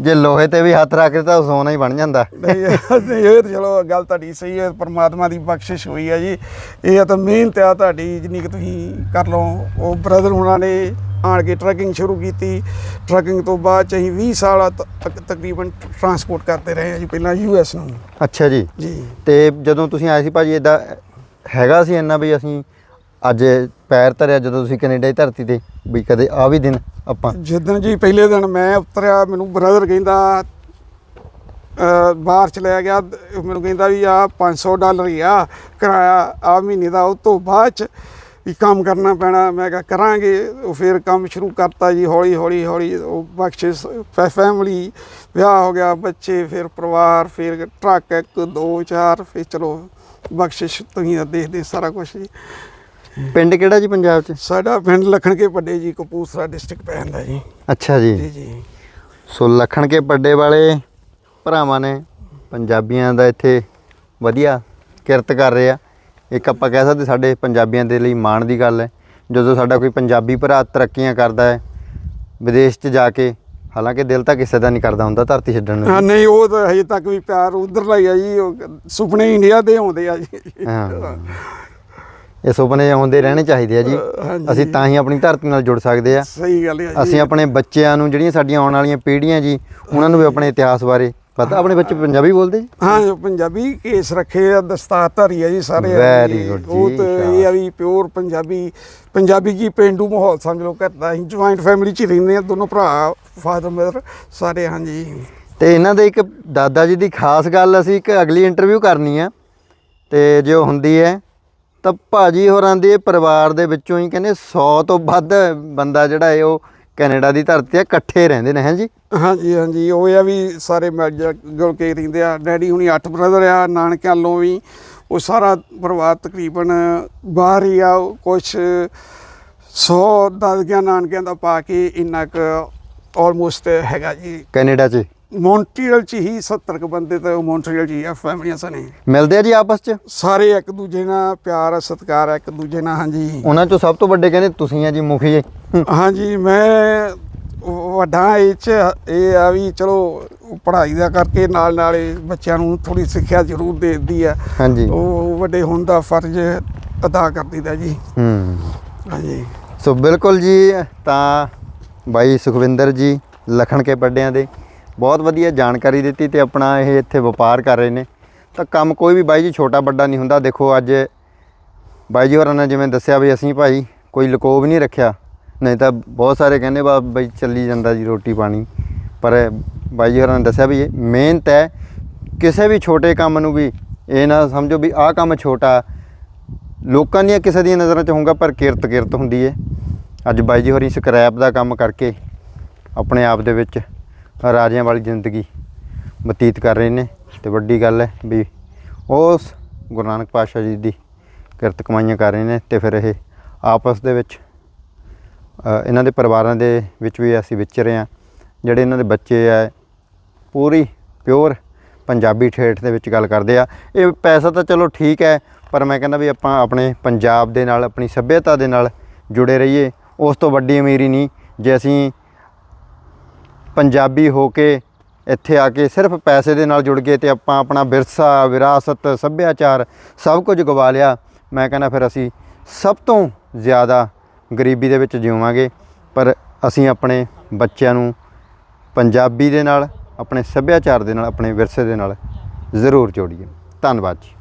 ਜੇ ਲੋਹੇ ਤੇ ਵੀ ਹੱਥ ਰੱਖਦੇ ਤਾਂ ਉਹ ਸੋਨਾ ਹੀ ਬਣ ਜਾਂਦਾ। ਨਹੀਂ ਨਹੀਂ, ਇਹ ਤਾਂ ਚਲੋ ਗੱਲ ਤੁਹਾਡੀ ਸਹੀ ਹੈ ਪਰਮਾਤਮਾ ਦੀ ਬਖਸ਼ਿਸ਼ ਹੋਈ ਹੈ ਜੀ। ਇਹ ਤਾਂ ਮਿਹਨਤ ਆ ਤੁਹਾਡੀ ਜਿੰਨੀ ਕਿ ਤੁਸੀਂ ਕਰ ਲਓ। ਉਹ ਬ੍ਰਦਰ ਹੁਣਾਂ ਨੇ ਆਣ ਕੇ ਟਰੱਕਿੰਗ ਸ਼ੁਰੂ ਕੀਤੀ। ਟਰੱਕਿੰਗ ਤੋਂ ਬਾਅਦ ਚ ਅਸੀਂ 20 ਸਾਲ ਤੱਕ ਤਕਰੀਬਨ ਟਰਾਂਸਪੋਰਟ ਕਰਦੇ ਰਹੇ ਹਾਂ ਜੀ ਪਹਿਲਾਂ ਯੂਐਸ ਨੂੰ। ਅੱਛਾ ਜੀ। ਜੀ। ਤੇ ਜਦੋਂ ਤੁਸੀਂ ਆਏ ਸੀ ਭਾਜੀ ਇਦਾਂ ਹੈਗਾ ਸੀ ਇੰਨਾ ਵੀ ਅਸੀਂ ਅੱਜ ਪੈਰ ਧਰਿਆ ਜਦੋਂ ਤੁਸੀਂ ਕੈਨੇਡਾ ਦੀ ਧਰਤੀ ਤੇ ਵੀ ਕਦੇ ਆ ਵੀ ਦਿਨ ਆਪਾਂ। ਜਿੱਦਣ ਜੀ ਪਹਿਲੇ ਦਿਨ ਮੈਂ ਉਤਰਿਆ, ਮੈਨੂੰ ਬ੍ਰਦਰ ਕਹਿੰਦਾ ਬਾਹਰ ਚ ਗਿਆ, ਮੈਨੂੰ ਕਹਿੰਦਾ ਵੀ ਆ 500 ਡਾਲਰ ਹੀ ਆ, ਕਿਰਾਇਆ ਆ ਮਹੀਨੇ ਦਾ, ਉਹ ਤੋਂ ਬਾਅਦ ਚ ਵੀ ਕੰਮ ਕਰਨਾ ਪੈਣਾ। ਮੈਂ ਕਿਹਾ ਕਰਾਂਗੇ। ਉਹ ਫਿਰ ਕੰਮ ਸ਼ੁਰੂ ਕਰਤਾ ਜੀ, ਹੌਲੀ ਹੌਲੀ ਹੌਲੀ। ਉਹ ਬਖਸ਼ਿਸ਼ ਫੈਮਿਲੀ ਵਿਆਹ ਹੋ ਗਿਆ, ਬੱਚੇ, ਫਿਰ ਪਰਿਵਾਰ, ਫਿਰ ਟਰੱਕ ਇੱਕ, ਦੋ, ਚਾਰ, ਫਿਰ ਚਲੋ ਬਖਸ਼ਿਸ਼ ਤੁਸੀਂ ਦੇਖਦੇ ਸਾਰਾ ਕੁਝ ਜੀ। ਪਿੰਡ ਕਿਹੜਾ ਜੀ ਪੰਜਾਬ 'ਚ? ਸਾਡਾ ਪਿੰਡ ਲਖਣ ਕੇ ਪੱਡੇ ਜੀ ਕਪੂਰਥਲਾ ਡਿਸਟ੍ਰਿਕਟ ਪੈ ਜਾਂਦਾ ਜੀ। ਅੱਛਾ ਜੀ। ਜੀ ਜੀ। ਸੋ ਲਖਣ ਕੇ ਪੱਡੇ ਵਾਲੇ ਭਰਾਵਾਂ ਨੇ ਪੰਜਾਬੀਆਂ ਦਾ ਇੱਥੇ ਵਧੀਆ ਕਿਰਤ ਕਰ ਰਹੇ ਆ। ਇੱਕ ਆਪਾਂ ਕਹਿ ਸਕਦੇ ਸਾਡੇ ਪੰਜਾਬੀਆਂ ਦੇ ਲਈ ਮਾਣ ਦੀ ਗੱਲ ਹੈ। ਜਦੋਂ ਸਾਡਾ ਕੋਈ ਪੰਜਾਬੀ ਭਰਾ ਤਰੱਕੀਆਂ ਕਰਦਾ ਹੈ ਵਿਦੇਸ਼ 'ਚ ਜਾ ਕੇ ਹਾਲਾਂਕਿ ਦਿਲ ਤਾਂ ਕਿਸੇ ਦਾ ਨਹੀਂ ਕਰਦਾ ਹੁੰਦਾ ਧਰਤੀ ਛੱਡਣ ਹਾਂ ਨੂੰ ਨਹੀਂ ਉਹ ਤਾਂ ਹਜੇ ਤੱਕ ਵੀ ਪਿਆਰ ਉਧਰਲਾ ਹੀ ਆ ਜੀ ਉਹ ਸੁਪਨੇ ਇੰਡੀਆ ਦੇ ਆਉਂਦੇ ਆ ਜੀ। ਹਾਂ। ਇਹ ਸੁਪਨੇ ਆਉਂਦੇ ਰਹਿਣੇ ਚਾਹੀਦੇ ਆ ਜੀ। ਹਾਂਜੀ। ਅਸੀਂ ਤਾਂ ਹੀ ਆਪਣੀ ਧਰਤੀ ਨਾਲ ਜੁੜ ਸਕਦੇ ਆ। ਸਹੀ ਗੱਲ ਹੈ ਅਸੀਂ ਜੀ ਆਪਣੇ ਬੱਚਿਆਂ ਨੂੰ ਜਿਹੜੀਆਂ ਸਾਡੀਆਂ ਆਉਣ ਵਾਲੀਆਂ ਪੀੜ੍ਹੀਆਂ ਜੀ ਉਹਨਾਂ ਨੂੰ ਵੀ ਆਪਣੇ ਇਤਿਹਾਸ ਬਾਰੇ ਪਤਾ। ਆਪਣੇ ਬੱਚੇ ਪੰਜਾਬੀ ਬੋਲਦੇ ਜੀ? ਹਾਂ ਜੋ ਪੰਜਾਬੀ ਕੇਸ ਰੱਖੇ ਆ ਦਸਤਾਰਧਾਰੀ ਆ ਜੀ ਸਾਰੇ। Very ਜੀ। good ਉਹ ਜੀ, ਤਾਂ ਇਹ ਆ ਵੀ ਪਿਓਰ ਪੰਜਾਬੀ ਪੰਜਾਬੀ ਕੀ ਪਿੰਡੂ ਮਾਹੌਲ ਸਮਝ ਲਓ ਕਰਦਾ ਅਸੀਂ ਜੁਆਇੰਟ ਫੈਮਿਲੀ ਚ ਹੀ ਰਹਿੰਦੇ ਆ ਦੋਨੋਂ ਭਰਾ ਫਾਦਰ ਮਦਰ ਸਾਰੇ ਹਾਂਜੀ। ਤੇ ਇਹਨਾਂ ਦੇ ਇੱਕ ਦਾਦਾ ਜੀ ਦੀ ਖਾਸ ਗੱਲ ਅਸੀਂ ਇੱਕ ਅਗਲੀ ਇੰਟਰਵਿਊ ਕਰਨੀ ਆ। ਤੇ ਜੋ ਹੁੰਦੀ ਹੈ ਤਾਂ ਭਾਜੀ ਹੋਰਾਂ ਦੇ ਪਰਿਵਾਰ ਦੇ ਵਿੱਚੋਂ ਹੀ ਕਹਿੰਦੇ 100 ਤੋਂ ਵੱਧ ਬੰਦਾ ਜਿਹੜਾ ਹੈ ਉਹ ਕੈਨੇਡਾ ਦੀ ਧਰਤੀ ਤੇ ਇਕੱਠੇ ਰਹਿੰਦੇ ਨੇ ਹੈ ਜੀ? ਹਾਂਜੀ ਹਾਂਜੀ। ਉਹ ਆ ਵੀ ਸਾਰੇ ਮਿਲ ਕੇ ਰਹਿੰਦੇ ਆ। ਡੈਡੀ ਹੁਣੀ ਅੱਠ ਬ੍ਰਦਰ ਆ ਨਾਨਕਿਆਂ ਵੱਲੋਂ ਵੀ। ਉਹ ਸਾਰਾ ਪਰਿਵਾਰ ਤਕਰੀਬਨ ਬਾਹਰ ਹੀ ਆ। ਕੁਝ 100 ਦਾਦਕਿਆਂ ਨਾਨਕਿਆਂ ਦਾ ਪਾ ਕੇ ਇੰਨਾ ਕੁ ਆਲਮੋਸਟ ਹੈਗਾ ਜੀ। ਕੈਨੇਡਾ 'ਚ? ਮੌਂਟਰੀਅਲ ਚ ਹੀ 70 ਕੁ ਬੰਦੇ ਤਾਂ ਮੌਂਟਰੀਅਲ ਚ ਹੀ ਆ ਫੈਮਲੀਆਂ ਸਨੇ ਮਿਲਦੇ ਆ ਜੀ ਆਪਸ 'ਚ? ਸਾਰੇ ਇੱਕ ਦੂਜੇ ਨਾਲ ਪਿਆਰ ਸਤਿਕਾਰ ਆ ਇੱਕ ਦੂਜੇ ਨਾਲ ਹਾਂਜੀ। ਉਹਨਾਂ 'ਚੋਂ ਸਭ ਤੋਂ ਵੱਡੇ ਕਹਿੰਦੇ ਤੁਸੀਂ ਆ ਜੀ ਮੁਖੀ ਜੀ। ਹਾਂਜੀ ਮੈਂ ਵੱਡਾ ਇਹ ਚ ਇਹ ਆ ਵੀ ਚਲੋ ਪੜ੍ਹਾਈ ਦਾ ਕਰਕੇ ਨਾਲ ਨਾਲ ਬੱਚਿਆਂ ਨੂੰ ਥੋੜੀ ਸਿੱਖਿਆ ਜ਼ਰੂਰ ਦੇ ਦਿੱਤੀ ਆ। ਹਾਂਜੀ। ਉਹ ਵੱਡੇ ਹੋਣ ਦਾ ਫਰਜ਼ ਅਦਾ ਕਰ ਦਿੱਤਾ ਜੀ। ਹੂੰ। ਹਾਂਜੀ। ਸੋ ਬਿਲਕੁਲ ਜੀ ਤਾਂ ਬਾਈ ਸੁਖਵਿੰਦਰ ਜੀ ਲਖਣ ਕੇ ਪੱਡਿਆਂ ਦੇ। ਬਹੁਤ ਵਧੀਆ ਜਾਣਕਾਰੀ ਦਿੱਤੀ ਤੇ ਆਪਣਾ ਇਹ ਇੱਥੇ ਵਪਾਰ ਕਰ ਰਹੇ ਨੇ। ਤਾਂ ਕੰਮ ਕੋਈ ਵੀ ਬਾਈ ਜੀ ਛੋਟਾ ਵੱਡਾ ਨਹੀਂ ਹੁੰਦਾ। ਦੇਖੋ ਅੱਜ ਬਾਈ ਜੀ ਹੋਰਾਂ ਨੇ ਜਿਵੇਂ ਦੱਸਿਆ ਵੀ ਅਸੀਂ ਭਾਈ ਕੋਈ ਲਕੋਬ ਨਹੀਂ ਰੱਖਿਆ। ਨਹੀਂ ਤਾਂ ਬਹੁਤ ਸਾਰੇ ਕਹਿੰਦੇ ਬਾ ਬਈ ਚੱਲੀ ਜਾਂਦਾ ਜੀ ਰੋਟੀ ਪਾਣੀ। ਪਰ ਬਾਈ ਜੀ ਹੋਰਾਂ ਨੇ ਦੱਸਿਆ ਵੀ ਇਹ ਮਿਹਨਤ ਹੈ। ਕਿਸੇ ਵੀ ਛੋਟੇ ਕੰਮ ਨੂੰ ਵੀ ਇਹ ਨਾ ਸਮਝੋ ਵੀ ਆਹ ਕੰਮ ਛੋਟਾ। ਲੋਕਾਂ ਦੀਆਂ ਕਿਸੇ ਦੀਆਂ ਨਜ਼ਰਾਂ 'ਚ ਹੋਊਗਾ, ਪਰ ਕਿਰਤ ਕਿਰਤ ਹੁੰਦੀ ਹੈ। ਅੱਜ ਬਾਈ ਜੀ ਹੋਰੀ ਸਕ੍ਰੈਪ ਦਾ ਕੰਮ ਕਰਕੇ ਆਪਣੇ ਆਪ ਦੇ ਵਿੱਚ ਰਾਜਿਆਂ ਵਾਲੀ ਜ਼ਿੰਦਗੀ ਬਤੀਤ ਕਰ ਰਹੇ ਨੇ ਤੇ ਵੱਡੀ ਗੱਲ ਹੈ ਵੀ ਉਸ ਗੁਰੂ ਨਾਨਕ ਪਾਤਸ਼ਾਹ ਜੀ ਦੀ ਕਿਰਤ ਕਮਾਈਆਂ ਕਰ ਰਹੇ ਨੇ ਤੇ ਫਿਰ ਇਹ ਆਪਸ ਦੇ ਵਿੱਚ ਇਹਨਾਂ ਦੇ ਪਰਿਵਾਰਾਂ ਦੇ ਵਿੱਚ ਵੀ ਅਸੀਂ ਵਿਚਰੇ ਹਾਂ। ਜਿਹੜੇ ਇਹਨਾਂ ਦੇ ਬੱਚੇ ਆ, ਪੂਰੀ ਪਿਓਰ ਪੰਜਾਬੀ ਠੇਠ ਦੇ ਵਿੱਚ ਗੱਲ ਕਰਦੇ ਆ। ਇਹ ਪੈਸਾ ਤਾਂ ਚਲੋ ਠੀਕ ਹੈ, ਪਰ ਮੈਂ ਕਹਿੰਦਾ ਵੀ ਆਪਾਂ ਆਪਣੇ ਪੰਜਾਬ ਦੇ ਨਾਲ, ਆਪਣੀ ਸੱਭਿਅਤਾ ਦੇ ਨਾਲ ਜੁੜੇ ਰਹੀਏ। ਉਸ ਤੋਂ ਵੱਡੀ ਅਮੀਰੀ ਨਹੀਂ। ਜੇ ਅਸੀਂ ਪੰਜਾਬੀ ਹੋ ਕੇ ਇੱਥੇ ਆ ਕੇ ਸਿਰਫ ਪੈਸੇ ਦੇ ਨਾਲ ਜੁੜ ਗਏ ਤੇ ਆਪਾਂ ਆਪਣਾ ਵਿਰਸਾ, ਵਿਰਾਸਤ, ਸੱਭਿਆਚਾਰ ਸਭ ਕੁਝ ਗਵਾ ਲਿਆ। ਮੈਂ ਕਹਿੰਦਾ ਫਿਰ ਅਸੀਂ ਸਭ ਤੋਂ ਜ਼ਿਆਦਾ ਗਰੀਬੀ ਦੇ ਵਿੱਚ ਜਿਉਵਾਂਗੇ ਪਰ ਅਸੀਂ ਆਪਣੇ ਬੱਚਿਆਂ ਨੂੰ ਪੰਜਾਬੀ ਦੇ ਨਾਲ, ਆਪਣੇ ਸੱਭਿਆਚਾਰ ਦੇ ਨਾਲ, ਆਪਣੇ ਵਿਰਸੇ ਦੇ ਨਾਲ ਜ਼ਰੂਰ ਜੋੜੀਏ। ਧੰਨਵਾਦ ਜੀ।